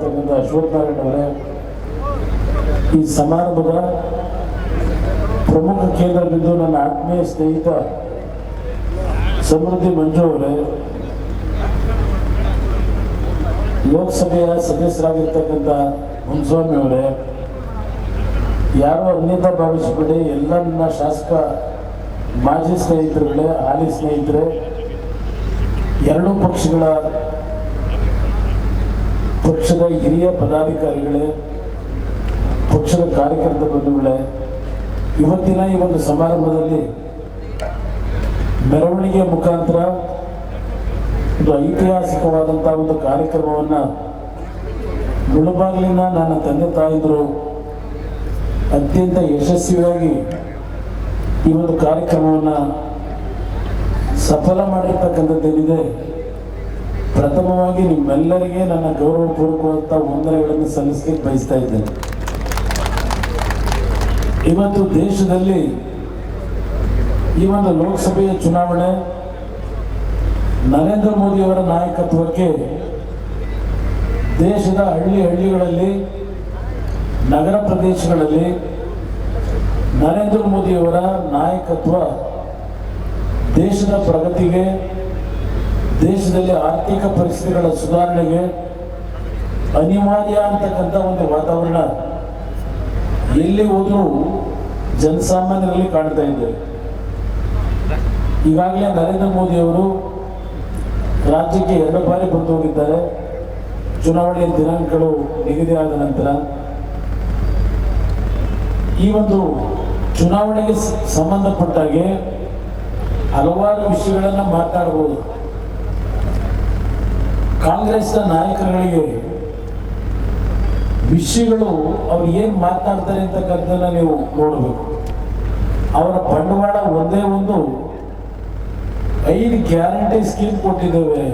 ನಾರಾಯಣ ಅವರೇ, ಈ ಸಮಾರಂಭದ ಪ್ರಮುಖ ಕೇಂದ್ರ ಬಿಂದು ನನ್ನ ಆತ್ಮೀಯ ಸ್ನೇಹಿತ ಸಮೃದ್ಧಿ ಮಂಜು ಅವರೇ. ಲೋಕಸಭೆಯ ಸದಸ್ಯರಾಗಿರ್ತಕ್ಕಂಥ ಮುನ್ಸ್ವಾಮಿ ಅವರೇ, ಯಾರೋ ಅನ್ಯತ ಭಾವಿಸಬೇಡಿ, ಎಲ್ಲ ನನ್ನ ಶಾಸಕ ಮಾಜಿ ಸ್ನೇಹಿತರುಗಳೇ, ಹಾಲಿ ಸ್ನೇಹಿತರೆ, ಎರಡೂ ಪಕ್ಷಗಳ ಪಕ್ಷದ ಹಿರಿಯ ಪದಾಧಿಕಾರಿಗಳೇ, ಪಕ್ಷದ ಕಾರ್ಯಕರ್ತ ಬಂಧುಗಳೇ, ಇವತ್ತಿನ ಈ ಒಂದು ಸಮಾರಂಭದಲ್ಲಿ ಮೆರವಣಿಗೆ ಮುಖಾಂತರ ಒಂದು ಐತಿಹಾಸಿಕವಾದಂತಹ ಒಂದು ಕಾರ್ಯಕ್ರಮವನ್ನು ಮುಳುಬಾಗಿಲಿನ ನನ್ನ ತಂದೆ ತಾಯಿದ್ರು ಅತ್ಯಂತ ಯಶಸ್ವಿಯಾಗಿ ಈ ಒಂದು ಕಾರ್ಯಕ್ರಮವನ್ನು ಸಫಲ ಮಾಡಿರ್ತಕ್ಕಂಥದ್ದೇನಿದೆ ಪ್ರಥಮವಾಗಿ ನಿಮ್ಮೆಲ್ಲರಿಗೆ ನನ್ನ ಗೌರವಪೂರ್ವಕವಾದ ವಂದನೆಗಳನ್ನು ಸಲ್ಲಿಸಲಿಕ್ಕೆ ಬಯಸ್ತಾ ಇದ್ದೇನೆ. ಇವತ್ತು ದೇಶದಲ್ಲಿ ಈ ಒಂದು ಲೋಕಸಭೆಯ ಚುನಾವಣೆ ನರೇಂದ್ರ ಮೋದಿಯವರ ನಾಯಕತ್ವಕ್ಕೆ ದೇಶದ ಹಳ್ಳಿ ಹಳ್ಳಿಗಳಲ್ಲಿ, ನಗರ ಪ್ರದೇಶಗಳಲ್ಲಿ ನರೇಂದ್ರ ಮೋದಿಯವರ ನಾಯಕತ್ವ ದೇಶದ ಪ್ರಗತಿಗೆ ದೇಶದಲ್ಲಿ ಆರ್ಥಿಕ ಪರಿಸ್ಥಿತಿಗಳ ಸುಧಾರಣೆಗೆ ಅನಿವಾರ್ಯ ಅಂತಕ್ಕಂಥ ಒಂದು ವಾತಾವರಣ ಎಲ್ಲಿ ಹೋದರೂ ಜನಸಾಮಾನ್ಯರಲ್ಲಿ ಕಾಣ್ತಾ ಇದೆ. ಈಗಾಗಲೇ ನರೇಂದ್ರ ಮೋದಿ ಅವರು ರಾಜ್ಯಕ್ಕೆ ಎರಡು ಬಾರಿ ಬಂದು ಹೋಗಿದ್ದಾರೆ. ಚುನಾವಣೆಯ ದಿನಾಂಕಗಳು ನಿಗದಿಯಾದ ನಂತರ ಈ ಒಂದು ಚುನಾವಣೆಗೆ ಸಂಬಂಧಪಟ್ಟಾಗೆ ಹಲವಾರು ವಿಷಯಗಳನ್ನು ಮಾತಾಡಬಹುದು ಕಾಂಗ್ರೆಸ್ನ ನಾಯಕರುಗಳಿಗೆ ವಿಷಯಗಳು ಅವ್ರು ಏನು ಮಾತನಾಡ್ತಾರೆ ಅಂತಕ್ಕಂಥದ್ದನ್ನ ನೀವು ನೋಡಬೇಕು. ಅವರ ಬಂಡವಾಳ ಒಂದೇ ಒಂದು ಐದು ಗ್ಯಾರಂಟಿ ಸ್ಕೀಮ್ ಕೊಟ್ಟಿದ್ದೇವೆ.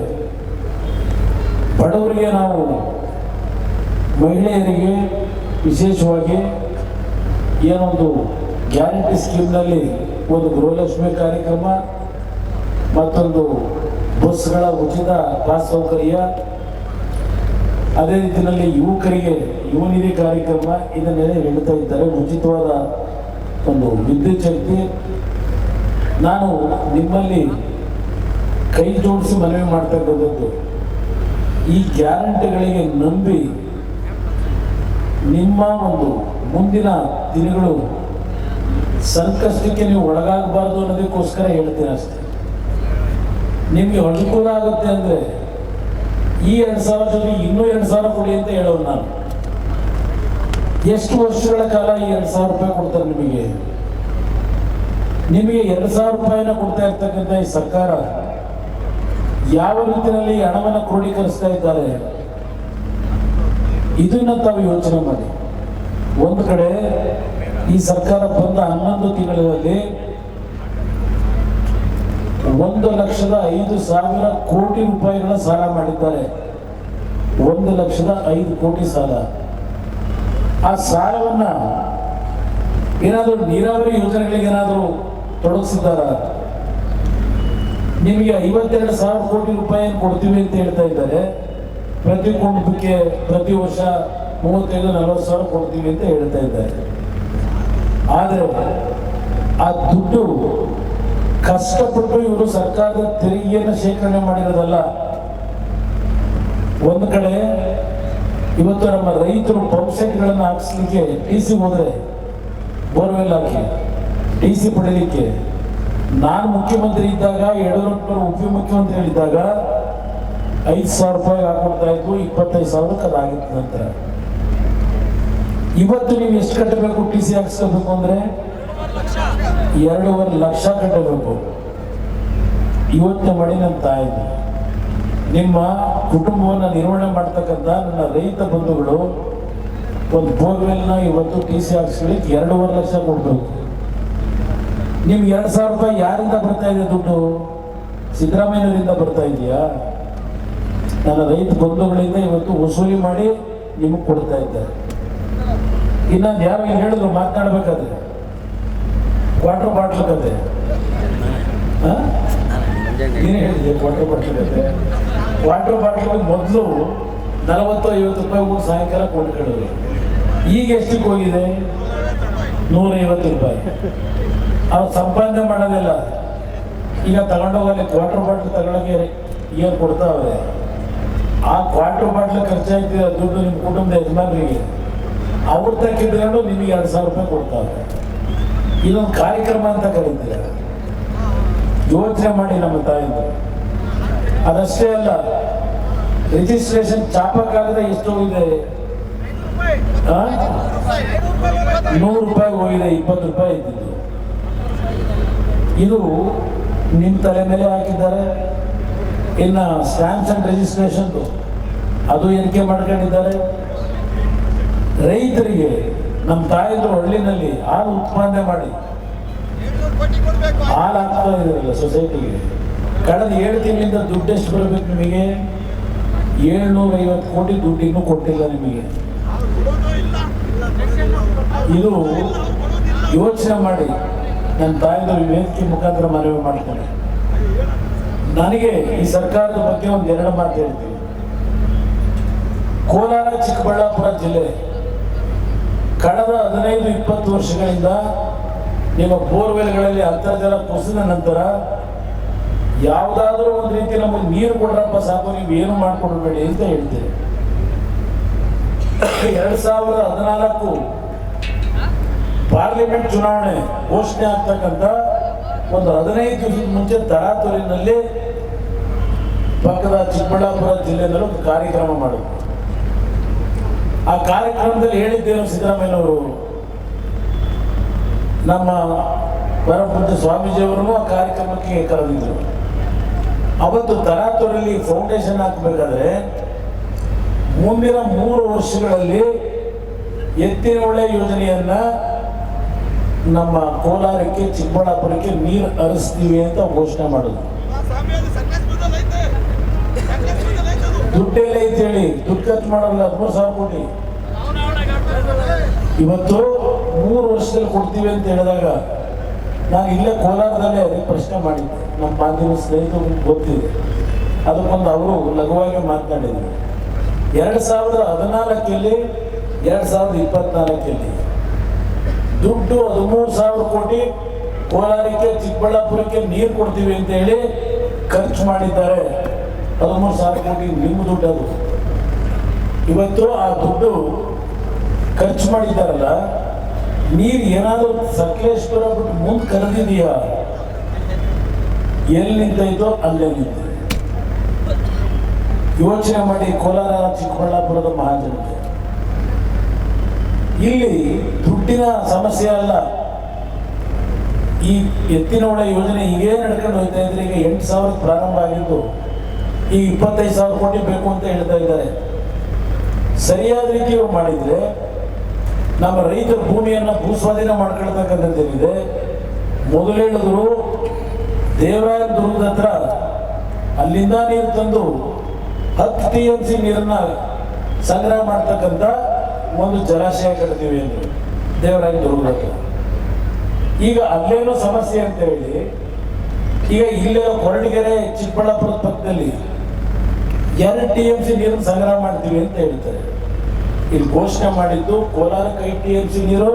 ಬಡವರಿಗೆ ನಾವು, ಮಹಿಳೆಯರಿಗೆ ವಿಶೇಷವಾಗಿ ಏನೊಂದು ಗ್ಯಾರಂಟಿ ಸ್ಕೀಮ್ನಲ್ಲಿ ಒಂದು ಗೃಹಲಕ್ಷ್ಮಿ ಕಾರ್ಯಕ್ರಮ, ಮತ್ತೊಂದು ಬಸ್ಗಳ ಉಚಿತ ಪಾಸ್ ಸೌಕರ್ಯ. ಅದೇ ರೀತಿಯಲ್ಲಿ ಯುವಕರಿಗೆ ಯುವ ನಿಧಿ ಕಾರ್ಯಕ್ರಮ ಇದನ್ನೆಲ್ಲ ಹೇಳ್ತಾ ಇದ್ದಾರೆ. ಉಚಿತವಾದ ಒಂದು ವಿದ್ಯುತ್ ಶಕ್ತಿ. ನಾನು ನಿಮ್ಮಲ್ಲಿ ಕೈ ಜೋಡಿಸಿ ಮನವಿ ಮಾಡ್ತಕ್ಕಂಥದ್ದು ಈ ಗ್ಯಾರಂಟಿಗಳಿಗೆ ನಂಬಿ ನಿಮ್ಮ ಒಂದು ಮುಂದಿನ ದಿನಗಳು ಸಂಕಷ್ಟಕ್ಕೆ ನೀವು ಒಳಗಾಗಬಾರ್ದು ಅನ್ನೋದಕ್ಕೋಸ್ಕರ ಹೇಳ್ತೀನಿ ಅಷ್ಟೇ. ನಿಮಗೆ ಅನುಕೂಲ ಆಗುತ್ತೆ ಅಂದರೆ ಈ ಎರಡು ಸಾವಿರದಲ್ಲಿ ಇನ್ನೂ ಎರಡು ಸಾವಿರ ಕೊಡಿ ಅಂತ ಹೇಳೋದು ನಾನು. ಎಷ್ಟು ವರ್ಷಗಳ ಕಾಲ ಈ ಎರಡು ಸಾವಿರ ರೂಪಾಯಿ ಕೊಡ್ತಾರೆ ನಿಮಗೆ? ನಿಮಗೆ ಎರಡು ಸಾವಿರ ರೂಪಾಯಿನ ಕೊಡ್ತಾ ಇರ್ತಕ್ಕಂಥ ಈ ಸರ್ಕಾರ ಯಾವ ರೀತಿಯಲ್ಲಿ ಹಣವನ್ನು ಕ್ರೋಢೀಕರಿಸ್ತಾ ಇದ್ದಾರೆ? ಇದನ್ನ ತಾವು ಯೋಚನೆ ಮಾಡಿ. ಒಂದು ಕಡೆ ಈ ಸರ್ಕಾರ ಬಂದ ಹನ್ನೊಂದು ತಿಂಗಳಲ್ಲಿ ಒಂದು ಲಕ್ಷದ ಐದು ಸಾವಿರ ಕೋಟಿ ರೂಪಾಯಿಗಳ ಸಾಲ ಮಾಡಿದ್ದಾರೆ. ಒಂದು ಲಕ್ಷದ ಐದು ಕೋಟಿ ಸಾಲ. ಆ ಸಾಲವನ್ನ ಏನಾದರೂ ನೀರಾವರಿ ಯೋಜನೆಗಳಿಗೆ ಏನಾದರೂ ತೊಡಗಿಸಿದ್ದಾರ? ನಿಮಗೆ ಐವತ್ತೆರಡು ಸಾವಿರ ಕೋಟಿ ರೂಪಾಯಿ ಕೊಡ್ತೀವಿ ಅಂತ ಹೇಳ್ತಾ ಇದ್ದಾರೆ. ಪ್ರತಿ ಕುಟುಂಬಕ್ಕೆ ಪ್ರತಿ ವರ್ಷ ಮೂವತ್ತೈದು, ನಲವತ್ತು ಸಾವಿರ ಕೊಡ್ತೀವಿ ಅಂತ ಹೇಳ್ತಾ ಇದ್ದಾರೆ. ಆದರೆ ಆ ದುಡ್ಡು ಕಷ್ಟಪಟ್ಟು ಇವರು ಸರ್ಕಾರದ ತೆರಿಗೆಯನ್ನು ಶೇಖರಣೆ ಮಾಡಿರೋದಲ್ಲ. ಒಂದು ಕಡೆ ಇವತ್ತು ನಮ್ಮ ರೈತರು ಪಂಪ್ ಸೆಟ್ಗಳನ್ನು ಹಾಕಿಸ್ಲಿಕ್ಕೆ ಟಿ ಸಿ ಹೋದರೆ ಬೋರ್ವೆಲ್ ಹಾಕಿ ಟಿ ಸಿ ಪಡೀಲಿಕ್ಕೆ. ನಾನು ಮುಖ್ಯಮಂತ್ರಿ ಇದ್ದಾಗ ಯಡಿಯೂರಪ್ಪನವರು ಉಪಮುಖ್ಯಮಂತ್ರಿ ಇದ್ದಾಗ ಐದು ಸಾವಿರ ರೂಪಾಯಿ ಹಾಕೊಡ್ತಾ ಇದ್ವು, ಇಪ್ಪತ್ತೈದು ಸಾವಿರಕ್ಕೆ ಅದಾಗಿತ್ತು ನಂತರ. ಇವತ್ತು ನೀವು ಎಷ್ಟು ಕಟ್ಟಬೇಕು ಟಿ ಸಿ ಹಾಕಿಸ್ಕೋಬೇಕು ಅಂದ್ರೆ ಎರಡೂವರೆ ಲಕ್ಷ ಕಟ್ಟಬೇಕು. ಇವತ್ತು ಮಾಡಿ ನನ್ನ ತಾಯಿ. ನಿಮ್ಮ ಕುಟುಂಬವನ್ನು ನಿರ್ವಹಣೆ ಮಾಡ್ತಕ್ಕಂಥ ನನ್ನ ರೈತ ಬಂಧುಗಳು ಒಂದು ಬೋರ್ವೆಲ್ನ ಇವತ್ತು ಟಿ ಸಿ ಹಾಕ್ಸ್ಲಿಕ್ಕೆ ಎರಡೂವರೆ ಲಕ್ಷ ಕೊಡ್ಬೇಕು ನಿಮ್ಗೆ ಎರಡು ಸಾವಿರ ರೂಪಾಯಿ ಯಾರಿಂದ ಬರ್ತಾ ಇದೆ ದುಡ್ಡು? ಸಿದ್ದರಾಮಯ್ಯನವರಿಂದ ಬರ್ತಾ ಇದೆಯಾ? ನನ್ನ ರೈತ ಬಂಧುಗಳಿಂದ ಇವತ್ತು ವಸೂಲಿ ಮಾಡಿ ನಿಮಗೆ ಕೊಡ್ತಾ ಇದ್ದಾರೆ ಇನ್ನೊಂದು ಯಾರು ಹೇಳಿದ್ರು ಮಾತನಾಡ್ಬೇಕಾದ್ರೆ ವಾಟರ್ ಬಾಟ್ಲ್ ಕತೆ. ಏನು ಹೇಳಿದೆ ವಾಟರ್ ಬಾಟ್ಲ್ ಕತೆ. ವಾಟರ್ ಬಾಟ್ಲ್ ಮೊದಲು ನಲವತ್ತು, ಐವತ್ತು ರೂಪಾಯಿ ಮೂರು ಸಾಯಂಕಾಲ ಕೊಂಡ್ಕೊಳ್ಳೋದು ಈಗ ಎಷ್ಟಕ್ಕೆ ಹೋಗಿದೆ? ನೂರೈವತ್ತು ರೂಪಾಯಿ. ಅವ್ರು ಸಂಪಾದನೆ ಮಾಡೋದಿಲ್ಲ. ಈಗ ತಗೊಂಡೋಗಲ್ಲಿ ಕ್ವಾರ್ಟರ್ ಬಾಟ್ಲ್ ತಗೊಳಕ್ಕೆ ಏನು ಕೊಡ್ತಾವೆ ಆ ಕ್ವಾರ್ಟರ್ ಬಾಟ್ಲ್ ಖರ್ಚಾಗ್ತಿದೆ ದುಡ್ಡು ನಿಮ್ಮ ಕುಟುಂಬದ ಯಜಮಾನರಿಗೆ. ಅವ್ರು ತಕ್ಕಿದ್ರೆ ನಿಮಗೆ ಎರಡು ಸಾವಿರ ರೂಪಾಯಿ ಕೊಡ್ತಾವೆ ಇದೊಂದು ಕಾರ್ಯಕ್ರಮ ಅಂತ ಕರೀತೀರ. ಯೋಚನೆ ಮಾಡಿ ನಮ್ಮ ತಾಯಿಂದ ಅದಷ್ಟೇ ಅಲ್ಲ ರಿಜಿಸ್ಟ್ರೇಷನ್ ಚಾಪಕ್ಕಾಗದ ಎಷ್ಟು ಹೋಗಿದೆ? ನೂರು ರೂಪಾಯಿ ಹೋಗಿದೆ, ಇಪ್ಪತ್ತು ರೂಪಾಯಿ ಇದ್ದಿದ್ದು ಇದು ನಿಮ್ಮ ತಲೆ ಮೇಲೆ ಹಾಕಿದ್ದಾರೆ. ಇನ್ನು ಸ್ಟ್ಯಾಂಪ್ಸ್ ಅಂಡ್ ರಿಜಿಸ್ಟ್ರೇಷನ್ ಅದು ಎಣಿಕೆ ಮಾಡ್ಕೊಂಡಿದ್ದಾರೆ. ರೈತರಿಗೆ ನಮ್ಮ ತಾಯಿದ್ರು ಹಳ್ಳಿನಲ್ಲಿ ಹಾಲು ಉತ್ಪಾದನೆ ಮಾಡಿ ಹಾಲು ಹಾಕ್ತಾ ಇದ್ರಲ್ಲ ಸೊಸೈಟಿಗೆ ಕಳೆದ ಏಳು ತಿಂಗಳಿಂದ ದುಡ್ಡು ಎಷ್ಟು ಬರಬೇಕು ನಿಮಗೆ? ಏಳ್ನೂರ ಐವತ್ತು ಕೋಟಿ ದುಡ್ಡು ಇನ್ನೂ ಕೊಟ್ಟಿಲ್ಲ ನಿಮಗೆ. ಇದು ಯೋಚನೆ ಮಾಡಿ. ನನ್ನ ತಾಯಿದ್ರು ವೇದಿಕೆ ಮುಖಾಂತರ ಮನವಿ ಮಾಡ್ತಾರೆ ನನಗೆ ಈ ಸರ್ಕಾರದ ಬಗ್ಗೆ ಒಂದು ಎರಡು ಮಾತು ಹೇಳ್ತೀನಿ. ಕೋಲಾರ, ಚಿಕ್ಕಬಳ್ಳಾಪುರ ಜಿಲ್ಲೆ ಕಳೆದ ಹದಿನೈದು, ಇಪ್ಪತ್ತು ವರ್ಷಗಳಿಂದ ನಿಮ್ಮ ಬೋರ್ವೆಲ್ಗಳಲ್ಲಿ ಅಂತರ್ಜಲ ಕುಸಿದ ನಂತರ ಯಾವುದಾದ್ರೂ ಒಂದು ರೀತಿ ನಮಗೆ ನೀರು ಕೊಡ್ರಪ್ಪ ಸಾಕು, ನೀವು ಏನು ಮಾಡ್ಕೊಡ್ಬೇಡಿ ಅಂತ ಹೇಳ್ತೇವೆ ಎರಡ್ ಸಾವಿರದ ಹದಿನಾಲ್ಕು ಪಾರ್ಲಿಮೆಂಟ್ ಚುನಾವಣೆ ಘೋಷಣೆ ಆಗ್ತಕ್ಕಂಥ ಒಂದು ಹದಿನೈದು ದಿವಸದ ಮುಂಚೆ ತರಾತುರಿನಲ್ಲಿ ಪಕ್ಕದ ಚಿಕ್ಕಬಳ್ಳಾಪುರ ಜಿಲ್ಲೆಯಲ್ಲಿ ಒಂದು ಕಾರ್ಯಕ್ರಮ ಮಾಡಿದ್ರು. ಆ ಕಾರ್ಯಕ್ರಮದಲ್ಲಿ ಹೇಳಿದ್ದೇನು ಸಿದ್ದರಾಮಯ್ಯನವರು? ನಮ್ಮ ಪರಮಪೂಜ್ಯ ಸ್ವಾಮೀಜಿಯವರನ್ನು ಆ ಕಾರ್ಯಕ್ರಮಕ್ಕೆ ಕರೆದಿದ್ರು ಅವತ್ತು ತರಾತುರಲ್ಲಿ ಫೌಂಡೇಶನ್ ಹಾಕಬೇಕಾದ್ರೆ ಮುಂದಿನ ಮೂರು ವರ್ಷಗಳಲ್ಲಿ ಎತ್ತಿನ ಹೊಳೆ ಯೋಜನೆಯನ್ನ ನಮ್ಮ ಕೋಲಾರಕ್ಕೆ, ಚಿಕ್ಕಬಳ್ಳಾಪುರಕ್ಕೆ ನೀರು ಹರಿಸ್ತೀವಿ ಅಂತ ಘೋಷಣೆ ಮಾಡಿದ್ರು. ದುಡ್ಡೆಲ್ಲ ಐತೆ ಹೇಳಿ ದುಡ್ಡು ಖರ್ಚು ಮಾಡಲ್ಲ, ಹದಿಮೂರು ಸಾವಿರ ಕೋಟಿ ಇವತ್ತು ಮೂರು ವರ್ಷದಲ್ಲಿ ಕೊಡ್ತೀವಿ ಅಂತ ಹೇಳಿದಾಗ ನಾನು ಇಲ್ಲೇ ಕೋಲಾರದಲ್ಲೇ ಅದೇ ಪ್ರಶ್ನೆ ಮಾಡಿದ್ದೆ. ನಮ್ಮ ಮಾಧ್ಯಮ ಸ್ನೇಹಿತರು ಗೊತ್ತಿದೆ. ಅದಕ್ಕೊಂದು ಅವರು ಲಘುವಾಗಿ ಮಾತನಾಡಿದರು. ಎರಡು ಸಾವಿರದ ಹದಿನಾಲ್ಕಲ್ಲಿ, ಎರಡು ಸಾವಿರದ ಇಪ್ಪತ್ನಾಲ್ಕಲ್ಲಿ ದುಡ್ಡು ಹದಿಮೂರು ಸಾವಿರ ಕೋಟಿ, ಕೋಲಾರಕ್ಕೆ, ಚಿಕ್ಕಬಳ್ಳಾಪುರಕ್ಕೆ ನೀರು ಕೊಡ್ತೀವಿ ಅಂತ ಹೇಳಿ ಖರ್ಚು ಮಾಡಿದ್ದಾರೆ. ಹದಿಮೂರು ಸಾವಿರ ಕೋಟಿ ನಿಮ್ಮ ದುಡ್ಡು ಅದು. ಇವತ್ತು ಆ ದುಡ್ಡು ಖರ್ಚು ಮಾಡಿದ್ದಾರಲ್ಲ ನೀರು ಏನಾದರೂ ಸಕಲೇಶ್ವರ ಬಿಟ್ಟು ಮುಂದೆ ಕರೆದಿದೆಯಾ ಎಲ್ಲಿ ನಿಂತೈತೋ ಅಲ್ಲೇ ನಿಂತ ಯೋಚನೆ ಮಾಡಿ ಕೋಲಾರ, ಚಿಕ್ಕಬಳ್ಳಾಪುರದ ಮಹಾಜನತೆ. ಇಲ್ಲಿ ದುಡ್ಡಿನ ಸಮಸ್ಯೆ ಅಲ್ಲ. ಈ ಎತ್ತಿನ ಒಳ ಯೋಜನೆ ಹೀಗೇ ನಡ್ಕೊಂಡು ಹೋಗ್ತಾ ಇದ್ರೆ ಈಗ ಎಂಟು ಸಾವಿರ ಪ್ರಾರಂಭ ಆಗಿದ್ದು ಈಗ ಇಪ್ಪತ್ತೈದು ಸಾವಿರ ಕೋಟಿ ಬೇಕು ಅಂತ ಹೇಳ್ತಾ ಇದ್ದಾರೆ. ಸರಿಯಾದ ರೀತಿ ಅವ್ರು ಮಾಡಿದ್ರೆ ನಮ್ಮ ರೈತರ ಭೂಮಿಯನ್ನು ಭೂಸ್ವಾಧೀನ ಮಾಡ್ಕೊಳ್ತಕ್ಕಂಥದ್ದೇನಿದೆ? ಮೊದಲು ಹೇಳಿದ್ರು ದೇವರಾಯ ದುರ್ಗದ ಹತ್ರ ಅಲ್ಲಿಂದ ನೀರು ತಂದು ಹತ್ತು ಟಿ ಎಂ ಸಿ ನೀರನ್ನ ಸಂಗ್ರಹ ಮಾಡ್ತಕ್ಕಂಥ ಒಂದು ಜಲಾಶಯ ಕಟ್ತೀವಿ ಅಂದರು ದೇವರಾಯ ದುರ್ಗದ ಹತ್ರ. ಈಗ ಅಲ್ಲೇನೋ ಸಮಸ್ಯೆ ಅಂತ ಹೇಳಿ, ಈಗ ಇಲ್ಲೇ ಕೊರಡಿಗೆರೆ ಚಿಕ್ಕಬಳ್ಳಾಪುರದ ಪಕ್ಕದಲ್ಲಿ ಎರಡು ಟಿ ಎಂ ಸಿ ನೀರನ್ನು ಸಂಗ್ರಹ ಮಾಡ್ತೀವಿ ಅಂತ ಹೇಳ್ತಾರೆ. ಇಲ್ಲಿ ಘೋಷಣೆ ಮಾಡಿದ್ದು ಕೋಲಾರ ಕೈ ಟಿ ಎಂ ಸಿ ನೀರು,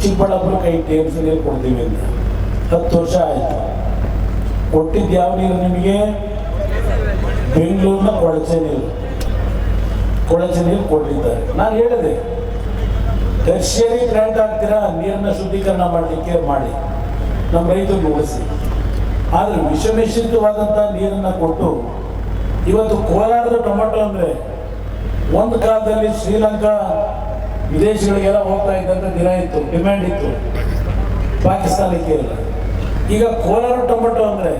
ಚಿಕ್ಕಬಳ್ಳಾಪುರ ಕೈ ಟಿ ಎಂ ಸಿ ನೀರು ಕೊಡ್ತೀವಿ ಅಂತ. ಹತ್ತು ವರ್ಷ ಆಯಿತು. ಕೊಟ್ಟಿದ್ದು ಯಾವ ನೀರು ನಿಮಗೆ? ಬೆಂಗಳೂರಿನ ಕೊಳಚೆ ನೀರು. ಕೊಳಚೆ ನೀರು ಕೊಟ್ಟಿದ್ದಾರೆ ನಾನು ಹೇಳಿದೆ ಟೆರ್ಷಿಯರಿ ಪ್ಲಾಂಟ್ ಆಗ್ತೀರಾ ನೀರನ್ನ ಶುದ್ಧೀಕರಣ ಮಾಡಲಿಕ್ಕೆ ಮಾಡಿ. ನಮ್ಮ ರೈತರು ಉಳಿಸಿ. ಆದರೆ ವಿಷಮಿಶ್ರಿತವಾದಂಥ ನೀರನ್ನು ಕೊಟ್ಟು ಇವತ್ತು ಕೋಲಾರದ ಟೊಮೆಟೊ ಅಂದರೆ ಒಂದು ಕಾಲದಲ್ಲಿ ಶ್ರೀಲಂಕಾ ವಿದೇಶಗಳಿಗೆಲ್ಲ ಹೋಗ್ತಾ ಇದ್ದಂಥ ದಿನ ಇತ್ತು ಡಿಮ್ಯಾಂಡ್ ಇತ್ತು. ಪಾಕಿಸ್ತಾನಕ್ಕೆ ಈಗ ಕೋಲಾರ ಟೊಮೆಟೊ ಅಂದರೆ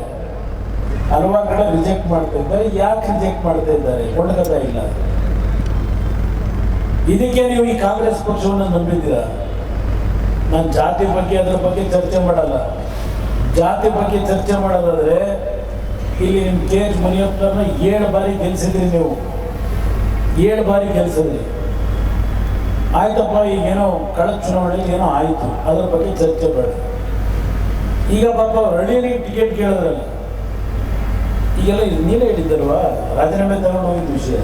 ಹಲವಾರು ಕಡೆ ರಿಜೆಕ್ಟ್ ಮಾಡ್ತಾ ಇದ್ದಾರೆ. ಯಾಕೆ ರಿಜೆಕ್ಟ್ ಮಾಡ್ತಾ ಇದ್ದಾರೆ? ಕೊಂಡ್ಕೊತಾ ಇಲ್ಲ. ಇದಕ್ಕೆ ನೀವು ಈ ಕಾಂಗ್ರೆಸ್ ಪಕ್ಷವನ್ನು ನಂಬಿದ್ದೀರಾ? ನಾನು ಜಾತಿ ಬಗ್ಗೆ ಅದರ ಬಗ್ಗೆ ಚರ್ಚೆ ಮಾಡಲ್ಲ. ಜಾತಿ ಬಗ್ಗೆ ಚರ್ಚೆ ಮಾಡೋದಾದ್ರೆ ಇಲ್ಲಿ ನಿಮ್ಮ ಕೆ ಎಚ್ ಮುನಿಯಪ್ಪನ ಏಳು ಬಾರಿ ಗೆಲ್ಸಿದ್ರಿ ನೀವು. ಏಳು ಬಾರಿ ಗೆಲ್ಸಿದ್ರಿ. ಆಯ್ತಪ್ಪ ಈಗೇನೋ ಕಳೆದ ಚುನಾವಣೆಯಲ್ಲಿ ಏನೋ ಆಯಿತು. ಅದ್ರ ಬಗ್ಗೆ ಚರ್ಚೆ ಬೇಡ. ಈಗ ಪಾಪ ರಳಿಯಲ್ಲಿ ಟಿಕೆಟ್ ಕೇಳಿದ್ರಲ್ಲ. ಈಗೆಲ್ಲ ನೀನೇ ಹೇಳಿದ್ದಲ್ವ? ರಾಜೀನಾಮೆ ತಗೊಂಡು ಹೋಗಿದ್ದ ವಿಷಯ.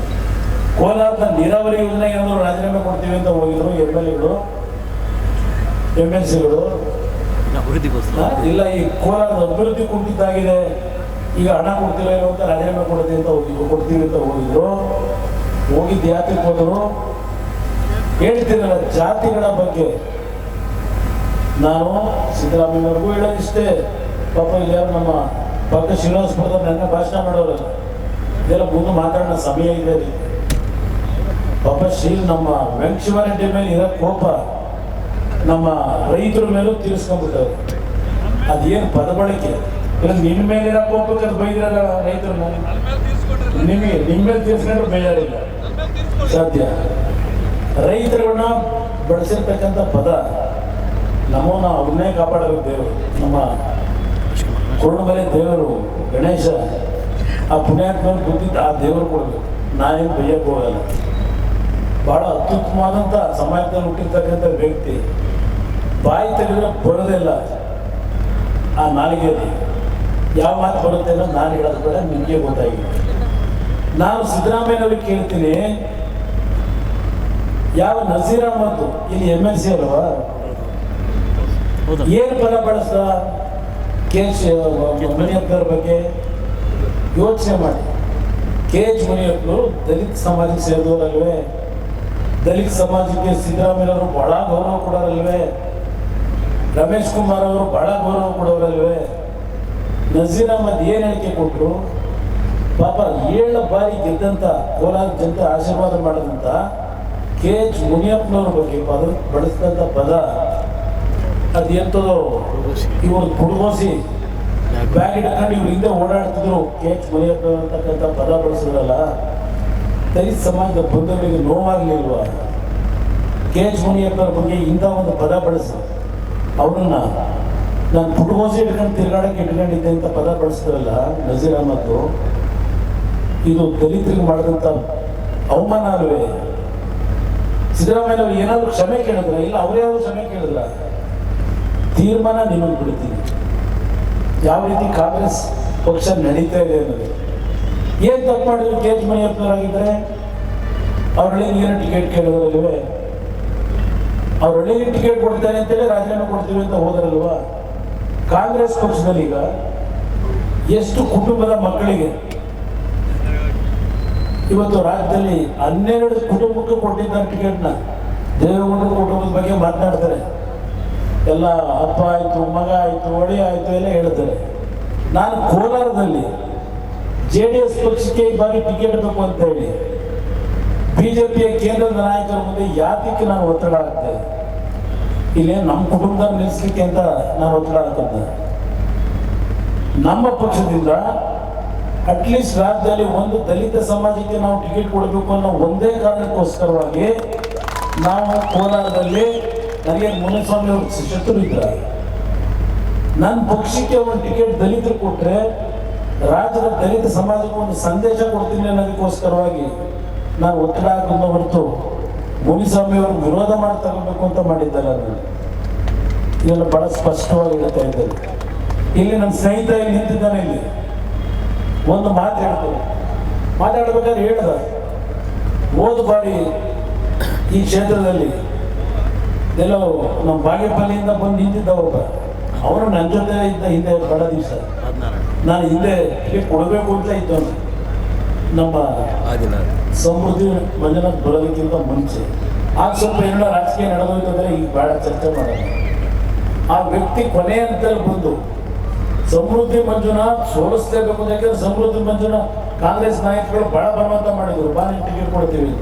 ಕೋಲಾರದ ನೀರಾವರಿ ಯೋಜನೆ ಏನಾದ್ರು ರಾಜೀನಾಮೆ ಕೊಡ್ತೀವಿ ಅಂತ ಹೋಗಿದ್ರು ಎಂ ಎಲ್ ಎಗಳು ಎಂ ಎಲ್ ಸಿಗಳು ಇಲ್ಲ ಈ ಕೋಲಾರದ ಅಭಿವೃದ್ಧಿ ಕುಂಠಿತಾಗಿದೆ ಈಗ ಹಣ ಕೊಡ್ತಿಲ್ಲ ಅಂತ ರಾಜೀನಾಮೆ ಕೊಡ್ತೀವಿ ಅಂತ ಹೋಗಿದ್ರು ಕೊಡ್ತೀವಿ ಅಂತ ಹೋಗಿದ್ರು. ಹೋಗಿ ಜಾತಿಗೆ ಹೋದ್ರು. ಹೇಳ್ತೀರಲ್ಲ ಜಾತಿಗಳ ಬಗ್ಗೆ. ನಾನು ಸಿದ್ದರಾಮಯ್ಯವ್ರಿಗೂ ಹೇಳೋದಿಷ್ಟೇ ಪಾಪ ಇಲ್ಲಿ ನಮ್ಮ ಪಕ್ಕ ಶ್ರೀನಿವಾಸಪುರದ ನನ್ನ ಭಾಷಣ ಮಾಡೋರಲ್ಲ ಇದೆಲ್ಲ ಮುಂದೆ ಮಾತಾಡೋ ಸಮಯ ಇದೆ. ಪಾಪ ಶ್ರೀ ನಮ್ಮ ವೆಂಕಟೇಶ್ವರ ಮೇಲೆ ಇರೋ ಕೋಪ ನಮ್ಮ ರೈತರ ಮೇಲೂ ತೀರಿಸ್ಕೊಂಡ್ಬಿಟ್ಟವ್ರು. ಅದೇನು ಪದ ಬಳಕೆ ಇಲ್ಲ ನಿನ್ನ ಮೇಲೆ ಇರೋ ಕೋಪಕ್ಕೆ ಅದು ರೈತರನ್ನ ನಿಮಗೆ ನಿಮ್ಮ ಮೇಲೆ ತೀರ್ಸ್ಕೊಂಡ್ರೆ ಬೇಜಾರಿಲ್ಲ. ಸಾಧ್ಯ ರೈತರುಗಳನ್ನ ಬಳಸಿರ್ತಕ್ಕಂಥ ಪದ, ನಮ್ಮನ್ನ ಅವನ್ನೇ ಕಾಪಾಡಬೇಕು ದೇವರು. ನಮ್ಮ ಕುರುಡುಮಲೆ ದೇವರು ಗಣೇಶ, ಆ ಪುಣ್ಯಾತ್ಮ ಬುದ್ಧಿದ್ದು ಆ ದೇವರು ಕೊಡಬೇಕು. ನಾನೇನು ಬೈಯಕ್ಕೆ ಹೋಗಲ್ಲ. ಬಹಳ ಅತ್ಯುತ್ತಮವಾದಂಥ ಸಮಯದಲ್ಲಿ ಹುಟ್ಟಿರ್ತಕ್ಕಂಥ ವ್ಯಕ್ತಿ. ಬಾಯಿ ತೆಗೆದ್ರೆ ಬರೋದಿಲ್ಲ ಆ ನಾಲಿಗೆಯಲ್ಲಿ. ಯಾವ ಮಾತು ಬರುತ್ತೆ ಅನ್ನೋದು ನಾನು ಹೇಳೋದು ಕೂಡ ನಿಮಗೆ ಗೊತ್ತಾಗಿದೆ. ನಾನು ಸಿದ್ದರಾಮಯ್ಯನವ್ರಿಗೆ ಕೇಳ್ತೀನಿ ಯಾವ ನಜೀರ್ ಅಹಮದ್ ಇಲ್ಲಿ ಎಂ ಎಲ್ ಸಿ ಅಲ್ವಾ ಏನು ಪದ ಬಳಸ್ದ ಕೆ ಎಚ್ ಮುನಿಯಪ್ಪನವ್ರ ಬಗ್ಗೆ ಯೋಚನೆ ಮಾಡಿ. ಕೆ ಎಚ್ ಮುನಿಯಪ್ಪರು ದಲಿತ ಸಮಾಜಕ್ಕೆ ಸೇರಿದವರಲ್ವೇ? ದಲಿತ ಸಮಾಜಕ್ಕೆ ಸಿದ್ದರಾಮಯ್ಯವರು ಬಹಳ ಗೌರವ ಕೊಡೋರಲ್ವೇ? ರಮೇಶ್ ಕುಮಾರ್ ಅವರು ಬಹಳ ಗೌರವ ಕೊಡೋರಲ್ವೇ? ನಜೀರ್ ಅಹಮದ್ ಏನು ಹೇಳಿಕೆ ಕೊಟ್ಟರು ಪಾಪ ಏಳು ಬಾರಿ ಗೆದ್ದಂಥ ಕೋಲಾರ ಜನತೆ ಆಶೀರ್ವಾದ ಮಾಡಿದಂತ ಕೆ ಎಚ್ ಮುನಿಯಪ್ಪನವ್ರ ಬಗ್ಗೆ ಪದ ಬಳಸಿದಂಥ ಪದ ಅದೆಂತದೋ ಇವರು ಕುಡುಗೋಸಿ ಬ್ಯಾಗ್ ಇಟ್ಕೊಂಡು ಇವ್ರು ಹಿಂದೆ ಓಡಾಡ್ತಿದ್ರು. ಕೆ ಎಚ್ ಮುನಿಯಪ್ಪ ಅಂತಕ್ಕಂಥ ಪದ ಬಳಸಿದ್ರಲ್ಲ ದಲಿತ ಸಮಾಜದ ಬಂಧುಗಳಿಗೆ ನೋವಾಗ್ಲಿಲ್ವಾ? ಕೆ ಎಚ್ ಮುನಿಯಪ್ಪರ ಬಗ್ಗೆ ಇಂಥ ಒಂದು ಪದ ಬಳಸಿ, ಅವ್ರನ್ನ ನಾನು ಪುಟ್ಗೋಸಿ ಇಟ್ಕೊಂಡು ತಿರ್ಗಾಡಕ್ಕೆ ಇಟ್ಕೊಂಡಿದ್ದೆ ಅಂತ ಪದ ಬಳಸ್ತಾರಲ್ಲ ನಜೀರ್ ಅಹಮದ್ ಇದು ದಲಿತರಿಗೆ ಮಾಡಿದಂಥ ಅವಮಾನ ಅಲ್ವೇ? ಸಿದ್ದರಾಮಯ್ಯ ಏನಾದರೂ ಕ್ಷಮೆ ಕೇಳಿದ್ರೆ? ಇಲ್ಲ ಅವ್ರ್ಯಾರು ಕ್ಷಮೆ ಕೇಳಿದ್ರ? ತೀರ್ಮಾನ ನಿಮಗೆ ಬಿಡ್ತೀನಿ ಯಾವ ರೀತಿ ಕಾಂಗ್ರೆಸ್ ಪಕ್ಷ ನಡೀತಾ ಇದೆ ಅನ್ನೋದು. ಏನ್ ತಪ್ಪು ಮಾಡಿದ್ರು ಕೆ ಎಚ್ ಮಣಿಯಪ್ಪನವರಾಗಿದ್ದರೆ ಅವ್ರ ಏನು ಟಿಕೆಟ್ ಕೇಳಿದ್ರಲ್ವೇ? ಅವ್ರ ಹಳ್ಳಿಗೆ ಟಿಕೆಟ್ ಕೊಡ್ತಾರೆ ಅಂತೇಳಿ ರಾಜೀನಾಮೆ ಕೊಡ್ತೀವಿ ಅಂತ ಹೋದ್ರಲ್ವಾ? ಕಾಂಗ್ರೆಸ್ ಪಕ್ಷದಲ್ಲಿ ಈಗ ಎಷ್ಟು ಕುಟುಂಬದ ಮಕ್ಕಳಿಗೆ ಇವತ್ತು ರಾಜ್ಯದಲ್ಲಿ ಹನ್ನೆರಡು ಕುಟುಂಬಕ್ಕೆ ಕೊಟ್ಟಿದ್ದ ಟಿಕೆಟ್ನ ದೇವೇಗೌಡರ ಕುಟುಂಬದ ಬಗ್ಗೆ ಮಾತನಾಡ್ತಾರೆ. ಎಲ್ಲ ಅಪ್ಪ ಆಯಿತು, ಮಗ ಆಯಿತು, ಒಡೆ ಆಯಿತು ಎಲ್ಲ ಹೇಳ್ತಾರೆ. ನಾನು ಕೋಲಾರದಲ್ಲಿ ಜೆ ಡಿ ಎಸ್ ಪಕ್ಷಕ್ಕೆ ಈ ಬಾರಿ ಟಿಕೆಟ್ ಬೇಕು ಅಂತ ಹೇಳಿ ಬಿಜೆಪಿಯ ಕೇಂದ್ರದ ನಾಯಕರ ಮುಂದೆ ಯಾತಕ್ಕೆ ನಾನು ಒತ್ತಡ ಹಾಕ್ತೆ ಇಲ್ಲೇ ನಮ್ಮ ಕುಟುಂಬದ ನಿಲ್ಲಿಸ್ಲಿಕ್ಕೆ ಅಂತ ನಾನು ಒತ್ತಡ ಹಾಕಿದ್ದೆ ನಮ್ಮ ಪಕ್ಷದಿಂದ ಅಟ್ಲೀಸ್ಟ್ ರಾಜ್ಯದಲ್ಲಿ ಒಂದು ದಲಿತ ಸಮಾಜಕ್ಕೆ ನಾವು ಟಿಕೆಟ್ ಕೊಡಬೇಕು ಅನ್ನೋ ಒಂದೇ ಕಾರಣಕ್ಕೋಸ್ಕರವಾಗಿ ನಾವು ಕೋಲಾರದಲ್ಲಿ ನನಗೆ ಮುನಿಸ್ವಾಮಿ ಅವರು ಶತ್ರು ಇದ್ದಾರೆ. ನನ್ನ ಪಕ್ಷಕ್ಕೆ ಒಂದು ಟಿಕೆಟ್ ದಲಿತರು ಕೊಟ್ಟರೆ ರಾಜ್ಯದ ದಲಿತ ಸಮಾಜಕ್ಕೆ ಒಂದು ಸಂದೇಶ ಕೊಡ್ತೀನಿ ಅನ್ನೋದಕ್ಕೋಸ್ಕರವಾಗಿ ನಾನು ಒತ್ತಡ ಹಾಕೋದನ್ನ ಹೊರತು ಮುನಿಸ್ವಾಮಿ ಅವರು ವಿರೋಧ ಮಾಡಿ ತಗೋಬೇಕು ಅಂತ ಮಾಡಿದ್ದಾರೆ ಅದನ್ನು. ಇದೆಲ್ಲ ಬಹಳ ಸ್ಪಷ್ಟವಾಗಿ ಹೇಳ್ತಾ ಇದ್ದಾರೆ ಇಲ್ಲಿ ನನ್ನ ಸ್ನೇಹಿತ ಇಲ್ಲಿ ನಿಂತಿದ್ದಾನೆ ಇಲ್ಲಿ. ಒಂದು ಮಾತು ಹೇಳ್ತಾರೆ ಮಾತಾಡ್ಬೇಕಾದ್ರೆ ಹೇಳ್ದ. ಹೋದ ಬಾಡಿ ಈ ಕ್ಷೇತ್ರದಲ್ಲಿ ಎಲ್ಲೋ ನಮ್ಮ ಬಾಗೇಪಲ್ಲಿಯಿಂದ ಬಂದು ನಿಂತಿದ್ದ ಒಬ್ಬ. ಅವನು ನನ್ನ ಜೊತೆ ಇದ್ದ ಹಿಂದೆ ಬಡ ದಿವಸ. ನಾನು ಹಿಂದೆ ಕೊಡಬೇಕು ಅಂತ ಇದ್ದವನು. ನಮ್ಮ ಸಮೃದ್ಧಿ ಮಂಜುನಾಥ್ ಬರೋದಕ್ಕಿಂತ ಮುಂಚೆ. ಆಗ ಸ್ವಲ್ಪ ಏನೋ ರಾಜಕೀಯ ನಡೆದೋಯ್ತು ಅಂದರೆ ಈಗ ಭಾಳ ಚರ್ಚೆ ಮಾಡೋಣ. ಆ ವ್ಯಕ್ತಿ ಕೊನೆ ಅಂತೇಳಿ ಬಂದು ಸಮೃದ್ಧಿ ಮಂಜುನಾಥ್ ಸೋಲಿಸ್ಲೇಬೇಕು ಅಂತ ಯಾಕಂದ್ರೆ ಸಮೃದ್ಧಿ ಮಂಜುನಾಥ್ ಕಾಂಗ್ರೆಸ್ ನಾಯಕರು ಬಹಳ ಬಲವಂತ ಮಾಡಿದ್ರು. ಬಾನಿ ಟಿಕೆಟ್ ಕೊಡ್ತೀವಿ.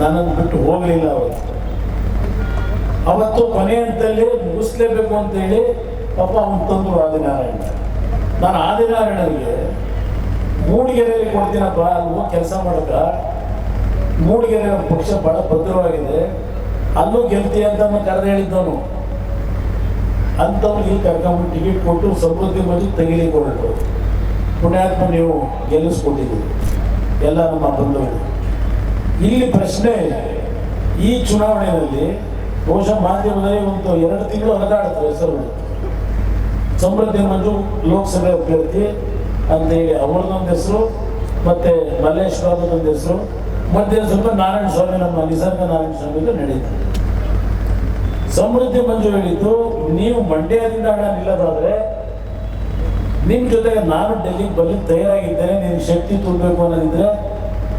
ನನ್ನನ್ನು ಬಿಟ್ಟು ಹೋಗಲಿಲ್ಲ ಅವತ್ತು. ಅವತ್ತು ಕೊನೆ ಹಂತದಲ್ಲಿ ಮುಗಿಸ್ಲೇಬೇಕು ಅಂತೇಳಿ ಪಾಪ ಅವನು ತಂದ್ರು ಆದಿನಾರಾಯಣ. ನಾನು ಆದಿನಾರಾಯಣನಿಗೆ ಮೂಡಿಗೆರೆಯಲ್ಲಿ ಕೊಡ್ತೀನಪ್ಪ ಹೋಗಿ ಕೆಲಸ ಮಾಡಕ ಮೂಡಿಗೆರೆ ಪಕ್ಷ ಬಹಳ ಭದ್ರವಾಗಿದೆ. ಅಲ್ಲೂ ಗೆಲ್ತಿ ಅಂತ ಕರೆದು ಹೇಳಿದ್ದವನು. ಅಂಥವ್ರಿಗೆ ಕರ್ಕೊಂಡ್ಬಿಟ್ಟು ಟಿಕೆಟ್ ಕೊಟ್ಟು ಸಮೃದ್ಧಿ ಮಂದಿ ತೆಗಿಲಿ ಹೊರಟರು ಪುಣ್ಯಾತ್ಮ ನೀವು ಗೆಲ್ಲಿಸ್ಕೊಟ್ಟಿದ್ದೀವಿ ಎಲ್ಲ ನಮ್ಮ ಬಂಧುಗಳು. ಇಲ್ಲಿ ಪ್ರಶ್ನೆ ಈ ಚುನಾವಣೆಯಲ್ಲಿ ಬಹುಶಃ ಮಾಧ್ಯಮದಲ್ಲಿ ಒಂದು ಎರಡು ತಿಂಗಳು ಹರಿದಾಡ್ತಾರೆ ಹೆಸರು. ಸಮೃದ್ಧಿ ಮಂಜು ಲೋಕಸಭೆ ಅಭ್ಯರ್ಥಿ ಅಂತೇಳಿ ಅವ್ರದ್ದೊಂದು ಹೆಸರು, ಮತ್ತೆ ಮಲ್ಲೇಶ್ವರದೊಂದು ಹೆಸರು, ಮತ್ತೆ ಸ್ವಲ್ಪ ನಾರಾಯಣ ಸ್ವಾಮಿ, ನಮ್ಮ ನಿಸರ್ಗ ನಾರಾಯಣ ಸ್ವಾಮಿಗೂ ನಡೀತು. ಸಮೃದ್ಧಿ ಮಂಜು ಹೇಳಿದ್ದು, ನೀವು ಮಂಡ್ಯದಿಂದ ಹಣ ನಿಲ್ಲದಾದ್ರೆ ನಿಮ್ಮ ಜೊತೆಗೆ ನಾನು ಡೆಲ್ಲಿಗೆ ಬರಲಿ ತಯಾರಾಗಿದ್ದೇನೆ, ನೀನು ಶಕ್ತಿ ತುಂಬಬೇಕು ಅನ್ನೋದಿದ್ರೆ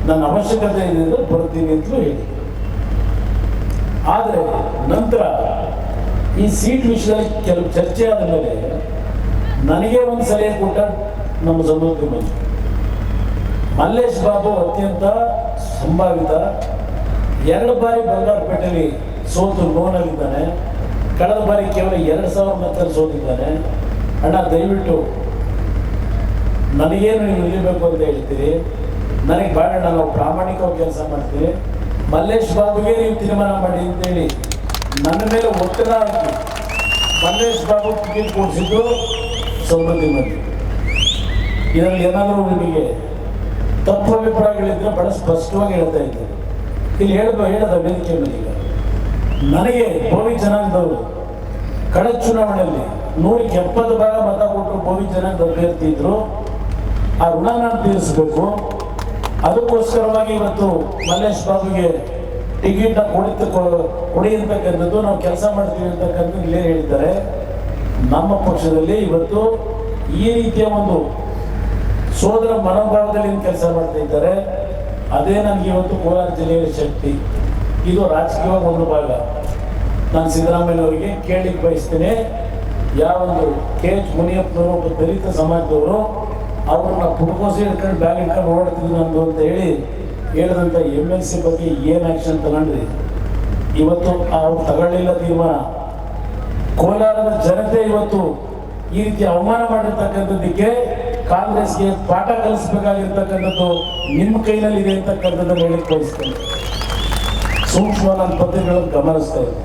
ನನ್ನ ಅವಶ್ಯಕತೆ ಇದೆ ಅಂತ ಬರ್ತೀನಿ ಅಂತಲೂ ಹೇಳಿ. ಆದರೆ ನಂತರ ಈ ಸೀಟ್ ವಿಷಯದಲ್ಲಿ ಕೆಲವು ಚರ್ಚೆ ಆದ ಮೇಲೆ ನನಗೆ ಒಂದು ಸಲಹೆ ಕೊಟ್ಟ ನಮ್ಮ ಸಮೃದ್ಧಿ ಮಂಜು ಮಲ್ಲೇಶ್ ಬಾಬು ಅತ್ಯಂತ ಸಂಭಾವಿತ, ಎರಡು ಬಾರಿ ಬಂಗಾರಪೇಟೆಯಲ್ಲಿ ಸೋತು ಲೋನಲ್ಲಿದ್ದಾನೆ. ಕಳೆದ ಬಾರಿ ಕೇವಲ ಎರಡು ಸಾವಿರ ಮತ್ತಲ್ಲಿ ಸೋತಿದ್ದಾನೆ. ಅಣ್ಣ, ದಯವಿಟ್ಟು ನನಗೇನು ನೀವು ನಿಲ್ಲಬೇಕು ಅಂತ ಹೇಳ್ತೀರಿ? ನನಗೆ ಬೇಡ ನಾವು ಪ್ರಾಮಾಣಿಕವಾಗಿ ಕೆಲಸ ಮಾಡ್ತೀವಿ. ಮಲ್ಲೇಶ್ ಬಾಬುಗೆ ನೀವು ತೀರ್ಮಾನ ಮಾಡಿ ಅಂತೇಳಿ ನನ್ನ ಮೇಲೆ ಒತ್ತಡ ಮಲ್ಲೇಶ್ ಬಾಬು ಟಿಕೆಟ್ ಕೊಡಿಸಿದ್ದು ಸಮೃದ್ಧಿ ಮಂದಿ ಇದರಲ್ಲಿ ಏನಾದರೂ ನಿಮಗೆ ತಪ್ಪು ಅಭಿಪ್ರಾಯಗಳಿದ್ರೆ ಬಹಳ ಸ್ಪಷ್ಟವಾಗಿ ಹೇಳ್ತಾ ಇದ್ದೇನೆ. ಇಲ್ಲಿ ಹೇಳಿದ ಹೇಳದ ವೇದಿಕೆ ಮೇಲೆ ನನಗೆ ಭೋವಿ ಜನಾಂಗದವರು ಕಳೆದ ಚುನಾವಣೆಯಲ್ಲಿ ನೂರಕ್ಕೆ ಎಪ್ಪತ್ತು ಭಾಗ ಮತ ಕೊಟ್ಟರು ಭೋವಿ ಜನಾಂಗದ ಅಭ್ಯರ್ಥಿ ಇದ್ರು ಆ ಋಣ ನಾನು ತೀರಿಸಬೇಕು. ಅದಕ್ಕೋಸ್ಕರವಾಗಿ ಇವತ್ತು ಮಲ್ಲೇಶ್ ಬಾಬುಗೆ ಟಿಕೆಟ್ನ ಕೊಡಿತ ಕೊಡಿ ನಾವು ಕೆಲಸ ಮಾಡ್ತೀವಿ ಅಂತಕ್ಕಂಥದ್ದು ಇಲ್ಲೇ ಹೇಳಿದ್ದಾರೆ. ನಮ್ಮ ಪಕ್ಷದಲ್ಲಿ ಇವತ್ತು ಈ ರೀತಿಯ ಒಂದು ಸೋದರ ಮನೋಭಾವದಲ್ಲಿ ಕೆಲಸ ಮಾಡ್ತಾ ಇದ್ದಾರೆ? ಅದೇ ನನಗೆ ಇವತ್ತು ಕೋಲಾರ ಜಿಲ್ಲೆಯ ಶಕ್ತಿ. ಇದು ರಾಜಕೀಯವಾಗಿ ಒಂದು ಭಾಗ. ನಾನು ಸಿದ್ದರಾಮಯ್ಯನವರಿಗೆ ಕೇಳಲಿಕ್ಕೆ ಬಯಸ್ತೇನೆ. ಯಾವೊಂದು ಕೆ ಎಚ್ ಮುನಿಯಪ್ಪನವರು, ಒಬ್ಬ ದಲಿತ ಸಮಾಜದವರು ಅವ್ರನ್ನ ಪುಟ್ಕೋಸಿ ಹಿಡ್ಕೊಂಡು ಬ್ಯಾಗ್ ಹಿಡ್ಕೊಂಡು ಓಡಾಡ್ತಿದ್ದೀನಿ ನಂದು ಅಂತ ಹೇಳಿ ಹೇಳಿದಂಥ ಎಂ ಎಲ್ ಸಿ ಬಗ್ಗೆ ಏನು ಆ್ಯಕ್ಷನ್ ತಗೊಂಡ್ರಿ? ಇವತ್ತು ಅವ್ರು ತಗೊಳ್ಳಿಲ್ಲ ತೀರ್ಮಾನ. ಕೋಲಾರದ ಜನತೆ ಇವತ್ತು ಈ ರೀತಿ ಅವಮಾನ ಮಾಡಿರ್ತಕ್ಕಂಥದ್ದಕ್ಕೆ ಕಾಂಗ್ರೆಸ್ಗೆ ಪಾಠ ಕಲಿಸಬೇಕಾಗಿರ್ತಕ್ಕಂಥದ್ದು ನಿಮ್ಮ ಕೈನಲ್ಲಿ ಇದೆ ಅಂತಕ್ಕಂಥದ್ದನ್ನು ಹೇಳಿ ತೋರಿಸ್ತೇನೆ. ಸೂಕ್ಷ್ಮ ನನ್ನ ಪತ್ರಿಕೆಗಳನ್ನು ಗಮನಿಸ್ತಾ ಇದೆ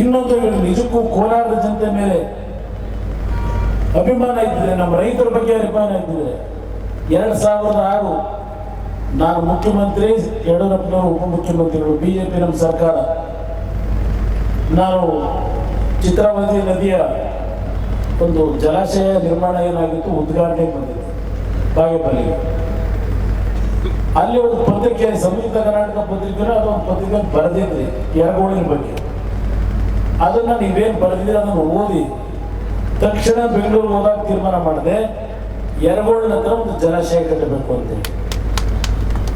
ಇನ್ನೊಂದು ನಿಜಕ್ಕೂ ಕೋಲಾರದ ಜನತೆ ಮೇಲೆ ಅಭಿಮಾನ ಇದ್ದಿದೆ, ನಮ್ಮ ರೈತರ ಬಗ್ಗೆ ಅಭಿಮಾನ ಇದ್ದಿದೆ. ಎರಡು ಸಾವಿರದ ಆರು ನಾನು ಮುಖ್ಯಮಂತ್ರಿ, ಯಡಿಯೂರಪ್ಪನವರು ಉಪಮುಖ್ಯಮಂತ್ರಿಗಳು ಬಿ ಜೆ ಪಿ ನಮ್ಮ ಸರ್ಕಾರ. ನಾನು ಚಿತ್ರಾವತಿ ನದಿಯ ಒಂದು ಜಲಾಶಯ ನಿರ್ಮಾಣ ಏನಾಗಿತ್ತು, ಉದ್ಘಾಟನೆ ಬಂದಿದೆ ಬಾಗೇಪಲ್ಲಿ ಅಲ್ಲಿ ಒಂದು ಪತ್ರಿಕೆ, ಸಂಯುಕ್ತ ಕರ್ನಾಟಕ ಪತ್ರಿಕೆ ಅದೊಂದು ಪತ್ರಿಕೆ ಬರೆದಿದ್ರಿ, ಎರಗೋಳಿನ ಬಗ್ಗೆ. ಅದನ್ನ ನೀವೇನು ಬರೆದಿದ್ರೆ ಅದನ್ನು ಓದಿ, ತಕ್ಷಣ ಬೆಂಗಳೂರು ಹೋದಾಗ ತೀರ್ಮಾನ ಮಾಡಿದೆ, ಎರಗೋಳಿನ ಹತ್ರ ಒಂದು ಜಲಾಶಯ ಕಟ್ಟಬೇಕು ಅಂತೇಳಿ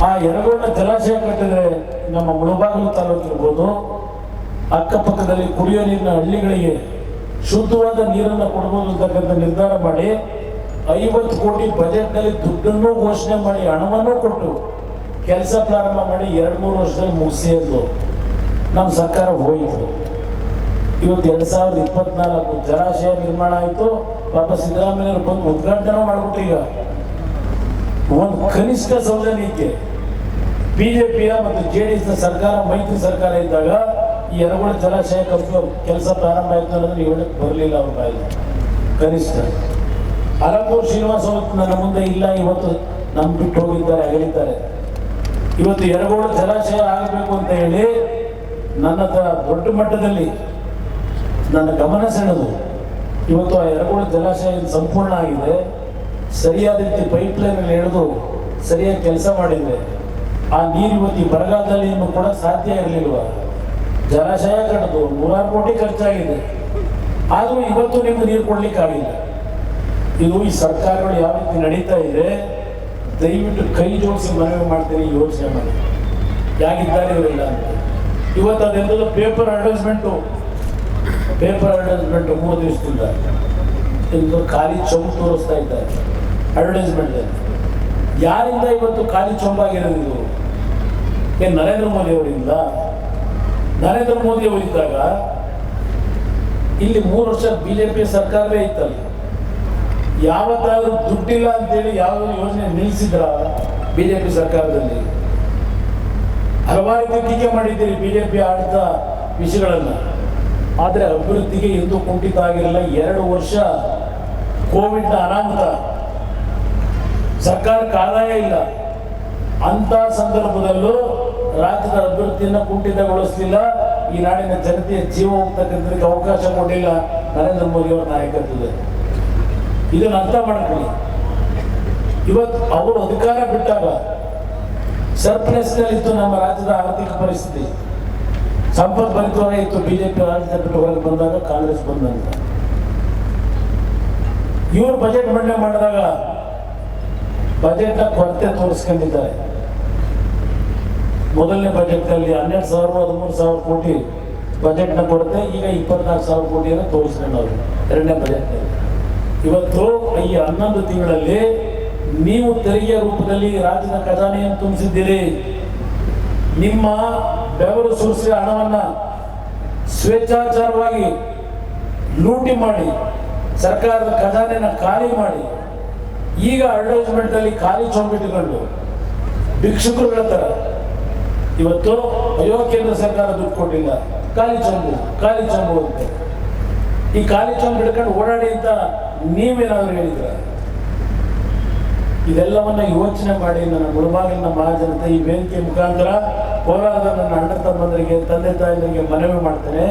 ಆ ಎರಗೋಳಿನ ಜಲಾಶಯ ಕಟ್ಟಿದ್ರೆ ನಮ್ಮ ಮುಳಬಾಗಿಲು ತಾಲೂಕು ಇರ್ಬೋದು, ಅಕ್ಕಪಕ್ಕದಲ್ಲಿ ಕುಡಿಯೋ ನೀರಿನ ಹಳ್ಳಿಗಳಿಗೆ ಶುದ್ಧವಾದ ನೀರನ್ನು ಕೊಡ್ಬೋದು ನಿರ್ಧಾರ ಮಾಡಿ ಐವತ್ತು ಕೋಟಿ ಬಜೆಟ್ನಲ್ಲಿ ದುಡ್ಡನ್ನು ಘೋಷಣೆ ಮಾಡಿ ಹಣವನ್ನು ಕೊಟ್ಟು ಕೆಲಸ ಪ್ರಾರಂಭ ಮಾಡಿ ಎರಡು ಮೂರು ವರ್ಷದಲ್ಲಿ ಮುಗಿಸಿ ಎಂದು ನಮ್ಮ ಸರ್ಕಾರ ಹೋಯಿತು. ಇವತ್ತು ಎರಡು ಸಾವಿರದ ಇಪ್ಪತ್ನಾಲ್ಕು ಜಲಾಶಯ ನಿರ್ಮಾಣ ಆಯಿತು. ಪಾಪ ಸಿದ್ದರಾಮಯ್ಯ ಬಂದು ಉದ್ಘಾಟನೆ ಮಾಡ್ಬಿಟ್ಟು ಈಗ ಒಂದು ಕನಿಷ್ಠ ಸೌಜನ್ಯಕ್ಕೆ ಬಿಜೆಪಿಯ ಮತ್ತು ಜೆ ಡಿ ಎಸ್ ಸರ್ಕಾರ, ಮೈತ್ರಿ ಸರ್ಕಾರ ಇದ್ದಾಗ ಈ ಎರಗುಳ ಜಲಾಶಯ ಕೆಲಸ ಪ್ರಾರಂಭ ಆಯಿತು ಅನ್ನೋದನ್ನು ಹೇಳಕ್ ಹೇಳಕ್ಕೆ ಬರಲಿಲ್ಲ ಅವ್ರ ಬಾಯಿ ಕನಿಷ್ಠ. ಅಲಂಪೂರ್ ಶ್ರೀನಿವಾಸ ಅವತ್ತು ನನ್ನ ಮುಂದೆ ಇಲ್ಲ, ಇವತ್ತು ನಮ್ಮ ಬಿಟ್ಟು ಹೋಗಿದ್ದಾರೆ, ಹೇಳಿದ್ದಾರೆ. ಇವತ್ತು ಎರಗೋಳ ಜಲಾಶಯ ಆಗಬೇಕು ಅಂತ ಹೇಳಿ ನನ್ನ ದೊಡ್ಡ ಮಟ್ಟದಲ್ಲಿ ನನ್ನ ಗಮನ ಸೆಳೆದು ಇವತ್ತು ಆ ಎರಗೋಳ ಜಲಾಶಯ ಸಂಪೂರ್ಣ ಆಗಿದೆ. ಸರಿಯಾದ ರೀತಿ ಪೈಪ್ ಲೈನಲ್ಲಿ ಎಳೆದು ಸರಿಯಾಗಿ ಕೆಲಸ ಮಾಡಿದ್ರೆ ಆ ನೀರು ಇವತ್ತು ಈ ಬರಗಾಲದಲ್ಲಿ ಕೂಡ ಸಾಧ್ಯ ಇರಲಿಲ್ವ? ಜಲಾಶಯ ಕಟ್ಟದು ನೂರಾರು ಕೋಟಿ ಖರ್ಚಾಗಿದೆ. ಆದರೂ ಇವತ್ತು ನಿಮ್ಗೆ ನೀರು ಕೊಡ್ಲಿಕ್ಕಾಗಿಲ್ಲ ಇದು ಈ ಸರ್ಕಾರಗಳು ಯಾವ ರೀತಿ ನಡೀತಾ ಇದೆ, ದಯವಿಟ್ಟು ಕೈ ಜೋಡಿಸಿ ಮನವಿ ಮಾಡ್ತೀನಿ, ಯೋಚನೆ ಮಾಡಿ. ಯಾಕಿದ್ದಾರೆ ಇವರೆಲ್ಲ ಇವತ್ತು ಅದೆಲ್ಲದೂ ಪೇಪರ್ ಅಡ್ವರ್ಟೈಸ್ಮೆಂಟು ಪೇಪರ್ ಅಡ್ವರ್ಟೈಸ್ಮೆಂಟು ಮೂರು ದಿವಸದಿಂದ. ಇಂದು ಖಾಲಿ ಚೊಂಬು ತೋರಿಸ್ತಾ ಇದ್ದಾರೆ ಅಡ್ವರ್ಟೈಸ್ಮೆಂಟ್ ಯಾರಿಂದ ಇವತ್ತು ಖಾಲಿ ಚೊಂಬಾಗಿರೋದು ಇದು? ನರೇಂದ್ರ ಮೋದಿ ಅವರಿಂದ? ನರೇಂದ್ರ ಮೋದಿ ಅವರಿದ್ದಾಗ ಇಲ್ಲಿ ಮೂರು ವರ್ಷ ಬಿಜೆಪಿ ಸರ್ಕಾರವೇ ಇತ್ತಲ್ಲ. ಯಾವತ್ತಾದ್ರೂ ದುಡ್ಡಿಲ್ಲ ಅಂತೇಳಿ ಯಾವ ಯೋಜನೆ ನಿಲ್ಲಿಸಿದ್ರ ಬಿಜೆಪಿ ಸರ್ಕಾರದಲ್ಲಿ? ಹಲವಾರು ಟೀಕೆ ಮಾಡಿದ್ದೀರಿ ಬಿಜೆಪಿ ಆಡಿದ ವಿಷಯಗಳನ್ನು. ಆದರೆ ಅಭಿವೃದ್ಧಿಗೆ ಎಂದೂ ಕುಂಠಿತ ಆಗಿರಲ್ಲ. ಎರಡು ವರ್ಷ ಕೋವಿಡ್ ಅನಾಹುತ. ಸರ್ಕಾರಕ್ಕೆ ಆದಾಯ ಇಲ್ಲ. ಅಂತ ಸಂದರ್ಭದಲ್ಲೂ ರಾಜ್ಯದ ಅಭಿವೃದ್ಧಿಯನ್ನು ಕುಂಠಿತಗೊಳಿಸಲಿಲ್ಲ. ಈ ನಾಡಿನ ಜನತೆಯ ಜೀವ ಹೋಗ್ತಕ್ಕಂಥದಕ್ಕೆ ಅವಕಾಶ ಕೊಟ್ಟಿಲ್ಲ ನರೇಂದ್ರ ಮೋದಿ ಅವರ ನಾಯಕತ್ವದಲ್ಲಿ. ಇದನ್ನು ಅರ್ಥ ಮಾಡ್ಕೊಳ್ಳಿ. ಇವತ್ತು ಅವರು ಅಧಿಕಾರ ಬಿಟ್ಟಾಗ ಸರ್ಪ್ರೈಸ್ನಲ್ಲಿತ್ತು ನಮ್ಮ ರಾಜ್ಯದ ಆರ್ಥಿಕ ಪರಿಸ್ಥಿತಿ. ಸಂಪತ್ ಭರಿತವರೇ ಇತ್ತು. ಬಿಜೆಪಿ ರಾಜ್ಯದ ಬಿಟ್ಟು ಹೊರಗೆ ಬಂದಾಗ ಕಾಂಗ್ರೆಸ್ ಬಂದಂತ. ಇವರು ಬಜೆಟ್ ಮಂಡನೆ ಮಾಡಿದಾಗ ಬಜೆಟ್ನ ಕೊರತೆ ತೋರಿಸ್ಕೊಂಡಿದ್ದಾರೆ. ಮೊದಲನೇ ಬಜೆಟ್ನಲ್ಲಿ ಹನ್ನೆರಡು ಸಾವಿರ, ಹದಿಮೂರು ಸಾವಿರ ಕೋಟಿ ಬಜೆಟ್ನ ಕೊಡುತ್ತೆ ಈಗ ಇಪ್ಪತ್ನಾಲ್ಕು ಸಾವಿರ ಕೋಟಿಯನ್ನು ಅವರು ಎರಡನೇ ಬಜೆಟ್ನಲ್ಲಿ ಇವತ್ತು ಈ ಹನ್ನೊಂದು ತಿಂಗಳಲ್ಲಿ ನೀವು ತೆರಿಗೆ ರೂಪದಲ್ಲಿ ರಾಜ್ಯದ ಖಜಾನೆಯನ್ನು ತುಂಬಿಸಿದ್ದೀರಿ. ನಿಮ್ಮ ಬೆವರು ಸುರಿಸಿದ ಹಣವನ್ನ ಸ್ವೇಚ್ಛಾಚಾರವಾಗಿ ಲೂಟಿ ಮಾಡಿ, ಸರ್ಕಾರದ ಖಜಾನೆಯನ್ನು ಖಾಲಿ ಮಾಡಿ, ಈಗ ಅಡ್ವರ್ಟೈಸ್ಮೆಂಟ್ ಅಲ್ಲಿ ಖಾಲಿ ಚೌಕಟ್ಟಿಕೊಂಡು ಭಿಕ್ಷುಕರುಗಳ ತರ ಇವತ್ತು ಅಯ್ಯೋ ಕೇಂದ್ರ ಸರ್ಕಾರ ದುಡ್ಡು ಕೊಟ್ಟಿಲ್ಲ ಖಾಲಿ ಚಂಬು ಖಾಲಿ ಚಂಬು ಅಂತ. ಈ ಖಾಲಿ ಚಂಬು ಹಿಡ್ಕೊಂಡು ಓಡಾಡಿ ಅಂತ ನೀವೇನಾದ್ರು ಹೇಳಿದ್ರ? ಇದೆಲ್ಲವನ್ನ ಯೋಚನೆ ಮಾಡಿ ನನ್ನ ಮುಳುಬಾಗಿಲಿನ ಮಹಾಜನತೆ ಈ ವೇದಿಕೆ ಮುಖಾಂತರ ಕೋಲಾರದ ನನ್ನ ಅಣ್ಣ ತಮ್ಮಂದರಿಗೆ ತಂದೆ ತಾಯಿಗಳಿಗೆ ಮನವಿ ಮಾಡ್ತೇನೆ.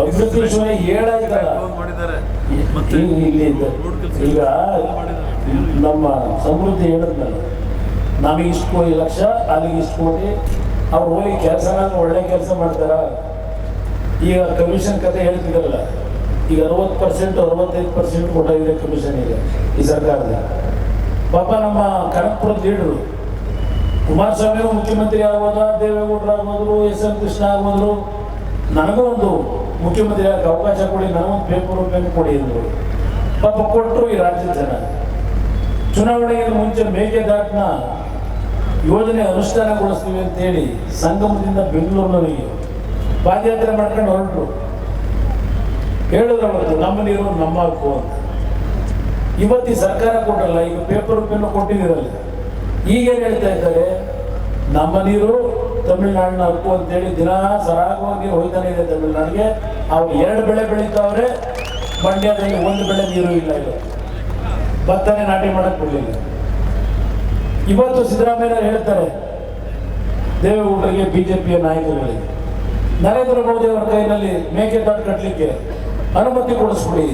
ಅಭಿವೃದ್ಧಿ ಶೂನ್ಯ ಈಗ ನಮ್ಮ ಸಮೃದ್ಧಿ ಹೇಳಿದ್ನಲ್ಲ. ನಮಗೆ ಇಷ್ಟು ಲಕ್ಷ ಅಲ್ಲಿಗೆ ಇಷ್ಟು ಕೋಟಿ. ಅವ್ರು ಹೋಗಿ ಕೆಲಸ ಒಳ್ಳೆ ಕೆಲಸ ಮಾಡ್ತಾರ. ಈಗ ಕಮಿಷನ್ ಕತೆ ಹೇಳ್ತಿದ್ರಲ್ಲ, ಈಗ ಅರವತ್ತು ಪರ್ಸೆಂಟ್ ಅರವತ್ತೈದು ಪರ್ಸೆಂಟ್ ಕೊಟ್ಟಾಗಿದೆ ಕಮಿಷನ್ ಈಗ ಈ ಸರ್ಕಾರದ. ಪಾಪ ನಮ್ಮ ಕನಕಪುರದ ಲೀಡರು ಕುಮಾರಸ್ವಾಮಿ ಮುಖ್ಯಮಂತ್ರಿ ಆಗ್ಬೋದ ದೇವೇಗೌಡರು ಆಗ್ಬೋದು, ಎಸ್ ಎಂ ಕೃಷ್ಣ ಆಗ್ಬೋದು. ನನಗೂ ಒಂದು ಮುಖ್ಯಮಂತ್ರಿ ಆಗಕ್ಕೆ ಅವಕಾಶ ಕೊಡಿ, ನನಗೊಂದು ಪೇಪರ್ ಪೇಪರ್ ಕೊಡಿ ಅಂದರು. ಪಾಪ ಕೊಟ್ಟರು ಈ ರಾಜ್ಯದ ಜನ. ಚುನಾವಣೆಗೆ ಮುಂಚೆ ಮೇಕೆದಾಟ್ನ ಯೋಜನೆ ಅನುಷ್ಠಾನಗೊಳಿಸ್ತೀವಿ ಅಂತೇಳಿ ಸಂಗಮದಿಂದ ಬೆಂಗಳೂರಿನವರಿಗೆ ಪಾದಯಾತ್ರೆ ಮಾಡ್ಕೊಂಡು ಹೊರಟರು. ಹೇಳಿದ್ರು ನಮ್ಮ ನೀರು ನಮ್ಮ ಹಕ್ಕು ಅಂತ. ಇವತ್ತು ಸರ್ಕಾರ ಕೊಟ್ಟಲ್ಲ, ಈಗ ಪೇಪರ್ ಪೆನ್ನು ಕೊಟ್ಟಿದ್ದೀರಲ್ಲ. ಈಗೇನು ಹೇಳ್ತಾ ಇದ್ದಾರೆ? ನಮ್ಮ ನೀರು ತಮಿಳುನಾಡಿನ ಹಕ್ಕು ಅಂತೇಳಿ ದಿನ ಸರಾಗವಾಗಿ ಹೋಗ್ತಾನೆ ಇದೆ ತಮಿಳುನಾಡಿಗೆ. ಅವ್ರು ಎರಡು ಬೆಳೆ ಬೆಳೀತಾವ್ರೆ, ಮಂಡ್ಯದಲ್ಲಿ ಒಂದು ಬೆಳೆ ನೀರು ಇಲ್ಲ ಇವತ್ತು. ಭತ್ತನೇ ನಾಟಿ ಮಾಡಕ್ಕೆ ಬಿಡಲಿಲ್ಲ. ಇವತ್ತು ಸಿದ್ದರಾಮಯ್ಯ ಹೇಳ್ತಾರೆ ದೇವೇಗೌಡರಿಗೆ ಬಿಜೆಪಿಯ ನಾಯಕರುಗಳಿಗೆ ನರೇಂದ್ರ ಮೋದಿ ಅವರ ಕೈನಲ್ಲಿ ಮೇಕೆದಾಟು ಕಟ್ಟಲಿಕ್ಕೆ ಅನುಮತಿ ಕೊಡಿಸ್ಬಿಡಿ.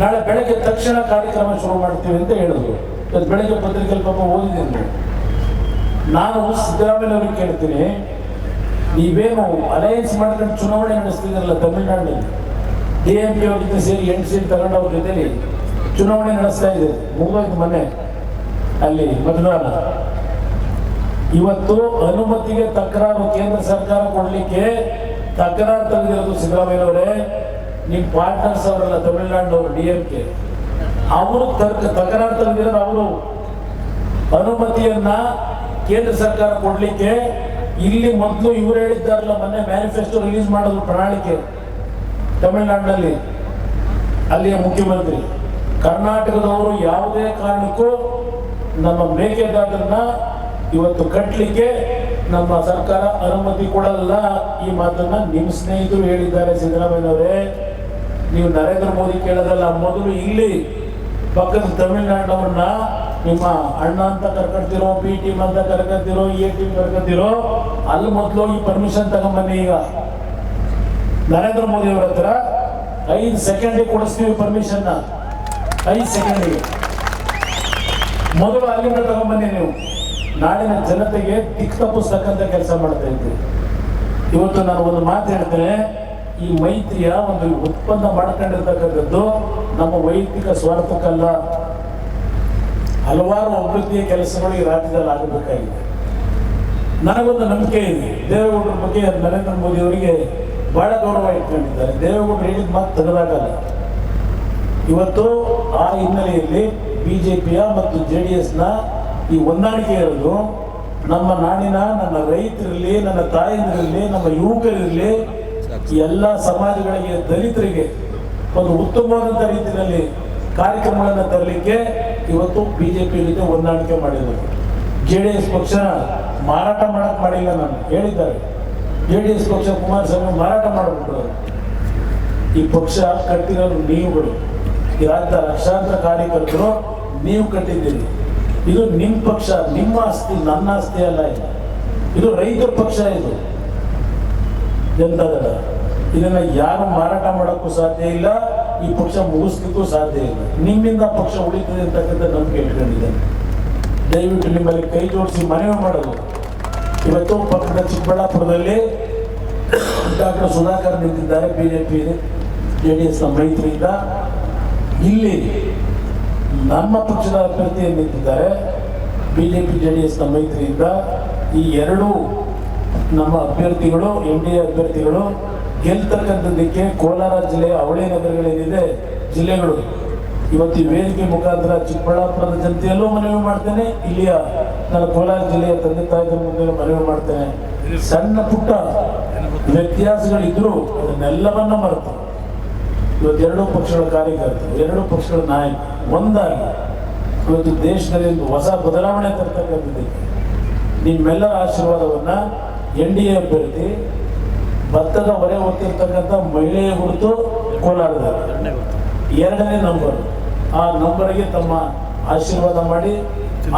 ನಾಳೆ ಬೆಳಗ್ಗೆ ತಕ್ಷಣ ಕಾರ್ಯಕ್ರಮ ಶುರು ಮಾಡ್ತೀವಿ ಅಂತ ಹೇಳಿದ್ರು. ಅದು ಬೆಳಗ್ಗೆ ಪತ್ರಿಕೆಯಲ್ಲಿ ಪಾಪ ಓದಿದ್ದೀನಿ ನಾನು ಸಿದ್ದರಾಮಯ್ಯವ್ರಿಗೆ ಕೇಳ್ತೀನಿ, ನೀವೇನು ಅಲಯನ್ಸ್ ಮಾಡ್ಕೊಂಡು ಚುನಾವಣೆ ನಡೆಸ್ತಿದ್ರಲ್ಲ ತಮಿಳುನಾಡಿನಲ್ಲಿ? ಡಿ ಎಂ ಪಿ ಅವ್ರ ಜೊತೆ ಸೇರಿ ಎಂಟು ಸೀಟ್ ತಗೊಂಡು ಅವ್ರ ಜೊತೆಲಿ ಚುನಾವಣೆ ನಡೆಸ್ತಾ ಇದೆ ಮುಗಿದೋಯ್ತು ಮೊನ್ನೆ. ಅಲ್ಲಿ ಮತದಾನ ಇವತ್ತು ಅನುಮತಿಗೆ ತಕರಾರು ಕೇಂದ್ರ ಸರ್ಕಾರ ಕೊಡ್ಲಿಕ್ಕೆ ತಕರಾರು ತೆಗೆದಿರೋದು ಸಿದ್ದರಾಮಯ್ಯನವರೇ ನಿಮ್ಮ ಪಾರ್ಟ್ನರ್ಸ್ ಅವರಲ್ಲ ತಮಿಳುನಾಡಿನವರು, ಡಿ ಎಂ ಕೆ. ಅವರು ತಕರಾರು ತೆಗೆದಿರೋದು ಅವರು. ಅನುಮತಿಯನ್ನ ಕೇಂದ್ರ ಸರ್ಕಾರ ಕೊಡ್ಲಿಕ್ಕೆ ಇಲ್ಲಿ ಮೊದಲು ಇವರು ಹೇಳಿದ್ದಾರಲ್ಲ, ಮೊನ್ನೆ ಮ್ಯಾನಿಫೆಸ್ಟೋ ರಿಲೀಸ್ ಮಾಡಿದ್ರು ಪ್ರಣಾಳಿಕೆ ತಮಿಳುನಾಡಿನಲ್ಲಿ ಅಲ್ಲಿಯ ಮುಖ್ಯಮಂತ್ರಿ. ಕರ್ನಾಟಕದವರು ಯಾವುದೇ ಕಾರಣಕ್ಕೂ ನಮ್ಮ ಮೇಕೆದಾಟನ್ನ ಇವತ್ತು ಕಟ್ಟಲಿಕ್ಕೆ ನಮ್ಮ ಸರ್ಕಾರ ಅನುಮತಿ ಕೊಡಲ್ಲ. ಈ ಮಾತನ್ನ ನಿಮ್ಮ ಸ್ನೇಹಿತರು ಹೇಳಿದ್ದಾರೆ ಸಿದ್ದರಾಮಯ್ಯನವರೇ. ನೀವು ನರೇಂದ್ರ ಮೋದಿ ಕೇಳೋದಲ್ಲ, ಮೊದಲು ಇಲ್ಲಿ ಪಕ್ಕದ ತಮಿಳುನಾಡವ್ರನ್ನ ನಿಮ್ಮ ಅಣ್ಣ ಅಂತ ಕರ್ಕೊಳ್ತಿರೋ ಬಿ ಟೀಮ್ ಅಂತ ಕರ್ಕೊತಿರೋ ಎ ಟೀಮ್ ಕರ್ಕೊತಿರೋ ಅಲ್ಲಿ ಮೊದಲು ಈ ಪರ್ಮಿಷನ್ ತಗೊಂಬನ್ನಿ ಈಗ. ನರೇಂದ್ರ ಮೋದಿ ಅವರ ಹತ್ರ ಐದು ಸೆಕೆಂಡಿಗೆ ಕೊಡಿಸ್ತೀವಿ ಪರ್ಮಿಷನ್ನ ಐದು ಸೆಕೆಂಡಿಗೆ ಮೊದಲು ಅಲ್ಲಿಂದ ತಗೊಂಬನ್ನಿ ನೀವು. ನಾಳಿನ ಜನತೆಗೆ ದಿಕ್ ತಪ್ಪಿಸ್ತಕ್ಕಂಥ ಕೆಲಸ ಮಾಡ್ತಾ ಇದ್ದೀವಿ ಇವತ್ತು ನಾನು ಒಂದು ಮಾತು ಹೇಳ್ತೇನೆ. ಈ ಮೈತ್ರಿಯ ಒಂದು ಉತ್ಪನ್ನ ಮಾಡ್ಕೊಂಡಿರ್ತಕ್ಕಂಥದ್ದು ನಮ್ಮ ವೈಯಕ್ತಿಕ ಸ್ವಾರ್ಥಕ್ಕಲ್ಲ. ಹಲವಾರು ಅಭಿವೃದ್ಧಿಯ ಕೆಲಸಗಳು ಈ ರಾಜ್ಯದಲ್ಲಿ ಆಗಬೇಕಾಗಿದೆ. ನನಗೊಂದು ನಂಬಿಕೆ ಇದೆ. ದೇವೇಗೌಡರ ಬಗ್ಗೆ ನರೇಂದ್ರ ಮೋದಿ ಅವರಿಗೆ ಬಹಳ ಗೌರವ ಇಟ್ಕೊಂಡಿದ್ದಾರೆ. ದೇವೇಗೌಡರು ಹೇಳಿದ ಮಾತು ತೆಗೆದಾಗಲ್ಲ. ಇವತ್ತು ಆ ಹಿನ್ನೆಲೆಯಲ್ಲಿ ಬಿಜೆಪಿಯ ಮತ್ತು ಜೆ ಡಿ ಎಸ್ನ ಈ ಹೊಂದಾಣಿಕೆ ಇರೋದು ನಮ್ಮ ನಾಡಿನ, ನನ್ನ ರೈತರಲ್ಲಿ ನನ್ನ ತಾಯಂದಿರಲಿ ನಮ್ಮ ಯುವಕರಿರಲಿ ಎಲ್ಲ ಸಮಾಜಗಳಿಗೆ ದಲಿತರಿಗೆ ಒಂದು ಉತ್ತಮವಾದಂಥ ರೀತಿಯಲ್ಲಿ ಕಾರ್ಯಕ್ರಮಗಳನ್ನು ತರಲಿಕ್ಕೆ ಇವತ್ತು ಬಿಜೆಪಿ ಜೊತೆ ಹೊಂದಾಣಿಕೆ ಮಾಡಿದರು ಜೆ ಡಿ ಎಸ್ ಪಕ್ಷ ಮಾರಾಟ ಮಾಡಕ್ ಮಾಡಿಲ್ಲ ನಾನು, ಹೇಳಿದ್ದಾರೆ. ಜೆ ಡಿ ಎಸ್ ಪಕ್ಷ ಕುಮಾರಸ್ವಾಮಿ ಮಾರಾಟ ಮಾಡಬಿಟ್ಟು ಈ ಪಕ್ಷ ಕಟ್ಟಿರೋರು ನೀವುಗಳು. ರಾಜ್ಯದ ಲಕ್ಷಾಂತರ ಕಾರ್ಯಕರ್ತರು ನೀವು ಕಟ್ಟಿದ್ದೀರಿ. ಇದು ನಿಮ್ಮ ಪಕ್ಷ, ನಿಮ್ಮ ಆಸ್ತಿ, ನನ್ನ ಆಸ್ತಿ ಅಲ್ಲ ಇದು. ಇದು ರೈತರ ಪಕ್ಷ ಇದು. ಜನತಾದಳ ಇದನ್ನ ಯಾರು ಮಾರಾಟ ಮಾಡೋಕ್ಕೂ ಸಾಧ್ಯ ಇಲ್ಲ, ಈ ಪಕ್ಷ ಮುಗಿಸ್ಲಿಕ್ಕೂ ಸಾಧ್ಯ ಇಲ್ಲ. ನಿಮ್ಮಿಂದ ಪಕ್ಷ ಉಳಿತದೆ ಅಂತಕ್ಕಂಥ ನಂಬಿಕೆ ಇಟ್ಕೊಂಡಿದ್ದೇನೆ ದಯವಿಟ್ಟು ನಿಮ್ಮಲ್ಲಿ ಕೈ ಜೋಡಿಸಿ ಮನವಿ ಮಾಡೋದು ಇವತ್ತು ಪಕ್ಕದ ಚಿಕ್ಕಬಳ್ಳಾಪುರದಲ್ಲಿ ಡಾಕ್ಟರ್ ಸುಧಾಕರ್ ನಿಂತಿದ್ದಾರೆ B J P J D ಎಸ್ನ ಮೈತ್ರಿಯಿಂದ. ಇಲ್ಲಿ ನಮ್ಮ ಪಕ್ಷದ ಅಭ್ಯರ್ಥಿಯನ್ನು ನಿಂತಿದ್ದಾರೆ B J P J D ಎಸ್ನ ಮೈತ್ರಿಯಿಂದ ಈ ಎರಡೂ ನಮ್ಮ ಅಭ್ಯರ್ಥಿಗಳು, ಎನ್ ಡಿ ಎ ಅಭ್ಯರ್ಥಿಗಳು ಗೆಲ್ತಕ್ಕಂಥದ್ದಕ್ಕೆ ಕೋಲಾರ ಜಿಲ್ಲೆಯ ಅವಳಿ ನಗರಗಳೇನಿದೆ, ಜಿಲ್ಲೆಗಳು. ಇವತ್ತು ವೇದಿಕೆ ಮುಖಾಂತರ ಚಿಕ್ಕಬಳ್ಳಾಪುರದ ಜನತೆಯಲ್ಲೂ ಮನವಿ ಮಾಡ್ತೇನೆ, ಇಲ್ಲಿಯ ನನ್ನ ಕೋಲಾರ ಜಿಲ್ಲೆಯ ತಂದೆ ತಾಯಿಗಳ ಮುಂದೆ ಮನವಿ ಮಾಡ್ತೇನೆ. ಸಣ್ಣ ಪುಟ್ಟ ವ್ಯತ್ಯಾಸಗಳಿದ್ರು ಅದನ್ನೆಲ್ಲವನ್ನ ಮರೆತು. ಇವತ್ತು ಎರಡೂ ಪಕ್ಷಗಳ ಕಾರ್ಯಕರ್ತರು, ಎರಡೂ ಪಕ್ಷಗಳ ನಾಯಕರು ಒಂದಾಗಿ ಇವತ್ತು ದೇಶದಲ್ಲಿ ಒಂದು ಹೊಸ ಬದಲಾವಣೆ ತರ್ತಕ್ಕಂಥದ್ದಕ್ಕೆ ನಿಮ್ಮೆಲ್ಲರ ಆಶೀರ್ವಾದವನ್ನ ಎನ್ ಡಿ ಎ ಅಭ್ಯರ್ಥಿ ಭತ್ತದ ಹೊರೆ ಹೊತ್ತಿರ್ತಕ್ಕಂಥ ಮಹಿಳೆಯ ಕುರಿತು ಕೋಲಾಡಿದ್ದಾರೆ ಎರಡನೇ ನಂಬರ್. ಆ ನಂಬರ್ಗೆ ತಮ್ಮ ಆಶೀರ್ವಾದ ಮಾಡಿ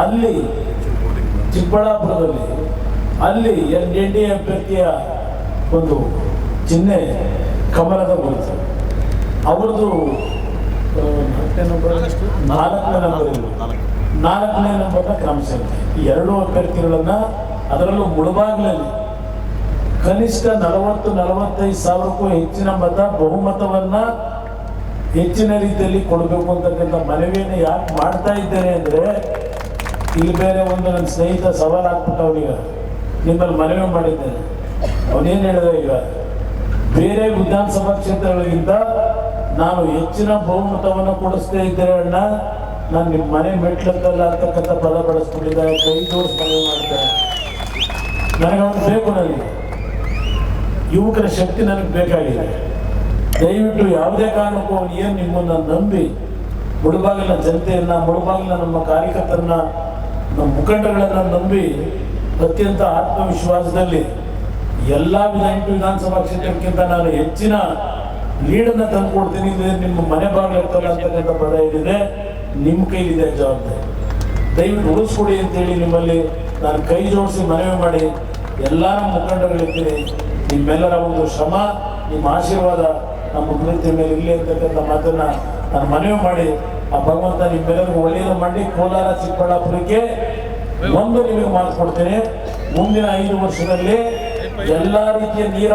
ಅಲ್ಲಿ ಚಿಕ್ಕಬಳ್ಳಾಪುರದಲ್ಲಿ ಅಲ್ಲಿ ಎನ್ ಡಿ ಎ ಅಭ್ಯರ್ಥಿಯ ಒಂದು ಚಿಹ್ನೆ ಕಮಲದ ಗುರುತು. ಅವ್ರದ್ದು ನಾಲ್ಕನೇ ನಂಬರ್? ನಾಲ್ಕನೇ ನಂಬರ್ ನಾಲ್ಕನೇ ನಂಬರ್ನ ಕ್ರಮ ಸಂಖ್ಯೆ ಈ ಎರಡೂ ಅಭ್ಯರ್ಥಿಗಳನ್ನು ಅದರಲ್ಲೂ ಮುಳುಬಾಗ್ಲಲ್ಲಿ ಕನಿಷ್ಠ ನಲವತ್ತು ನಲವತ್ತೈದು ಸಾವಿರಕ್ಕೂ ಹೆಚ್ಚಿನ ಮತ ಬಹುಮತವನ್ನ ಹೆಚ್ಚಿನ ರೀತಿಯಲ್ಲಿ ಕೊಡಬೇಕು ಅಂತಕ್ಕಂಥ ಮನವಿಯನ್ನು ಯಾಕೆ ಮಾಡ್ತಾ ಇದ್ದೇನೆ ಅಂದ್ರೆ ಇಲ್ಲಿ ಬೇರೆ ಒಂದು ನನ್ನ ಸ್ನೇಹಿತ ಸವಾಲು ಹಾಕ್ಬಿಟ್ಟ ಅವನೀಗ ನಿಮ್ಮಲ್ಲಿ ಮನವಿ ಮಾಡಿದ್ದೇನೆ. ಅವನೇನು ಹೇಳಿದ ಈಗ? ಬೇರೆ ವಿಧಾನಸಭಾ ಕ್ಷೇತ್ರಗಳಿಗಿಂತ ನಾನು ಹೆಚ್ಚಿನ ಬಹುಮತವನ್ನು ಕೊಡಿಸ್ತೇ ಇದ್ದೇನೆ ಅಣ್ಣ. ನಾನು ನಿಮ್ಮ ಮನೆ ಮೆಟ್ಲಂತಲ್ಲ ಅಂತಕ್ಕಂಥ ಪದ ಬಳಸ್ಕೊಂಡಿದ್ದೆ. ಕೈ ಜೋಡಿಸಿ ಮಾಡಿದೆ ನನಗೆ ಅವನು ಬೇಕು ನನಗೆ. ಯುವಕರ ಶಕ್ತಿ ನನಗೆ ಬೇಕಾಗಿದೆ. ದಯವಿಟ್ಟು ಯಾವುದೇ ಕಾರಣಕ್ಕೂ ಅವನು ಏನು ನಿಮ್ಮನ್ನು ನಂಬಿ ಮುಳುಬಾಗಿಲ ಜನತೆಯನ್ನ ಮುಳುಬಾಗಿಲ ನಮ್ಮ ಕಾರ್ಯಕರ್ತರನ್ನ, ನಮ್ಮ ಮುಖಂಡಗಳನ್ನ ನಂಬಿ ಅತ್ಯಂತ ಆತ್ಮವಿಶ್ವಾಸದಲ್ಲಿ ಎಲ್ಲ ವಿಧಾನ ವಿಧಾನಸಭಾ ಕ್ಷೇತ್ರಕ್ಕಿಂತ ನಾನು ಹೆಚ್ಚಿನ ಲೀಡನ್ನು ತಂದ್ಕೊಡ್ತೀನಿ ನಿಮ್ಮ ಮನೆ ಬಾಗಿಲು ಅಂತಕ್ಕಂಥ ಪದ ಏನಿದೆ ನಿಮ್ಮ ಕೈಲಿದೆ ಜವಾಬ್ದಾರಿ. ದಯವಿಟ್ಟು ಉಳಿಸ್ಕೊಡಿ ಅಂತೇಳಿ ನಿಮ್ಮಲ್ಲಿ ನಾನು ಕೈ ಜೋಡಿಸಿ ಮನವಿ ಮಾಡಿ ಎಲ್ಲ ಮುಖಂಡಗಳಿರ್ತೀನಿ ನಿಮ್ಮೆಲ್ಲರ ಒಂದು ಶ್ರಮ, ನಿಮ್ಮ ಆಶೀರ್ವಾದ ನಮ್ಮ ಅಭಿವೃದ್ಧಿ ಮೇಲೆ ಇರಲಿ ಅಂತಕ್ಕಂಥ ಮಾತನ್ನ ನಾನು ಮನವಿ ಮಾಡಿ ಆ ಭಗವಂತ ನಿಮ್ಮೆಲ್ಲರಿಗೂ ಒಳ್ಳೆಯದು ಮಾಡಿ ಕೋಲಾರ, ಚಿಕ್ಕಬಳ್ಳಾಪುರಕ್ಕೆ ಒಂದು ನಿಮಗೆ ಮಾತು ಕೊಡ್ತೇನೆ. ಮುಂದಿನ ಐದು ವರ್ಷದಲ್ಲಿ ಎಲ್ಲ ರೀತಿಯ ನೀರ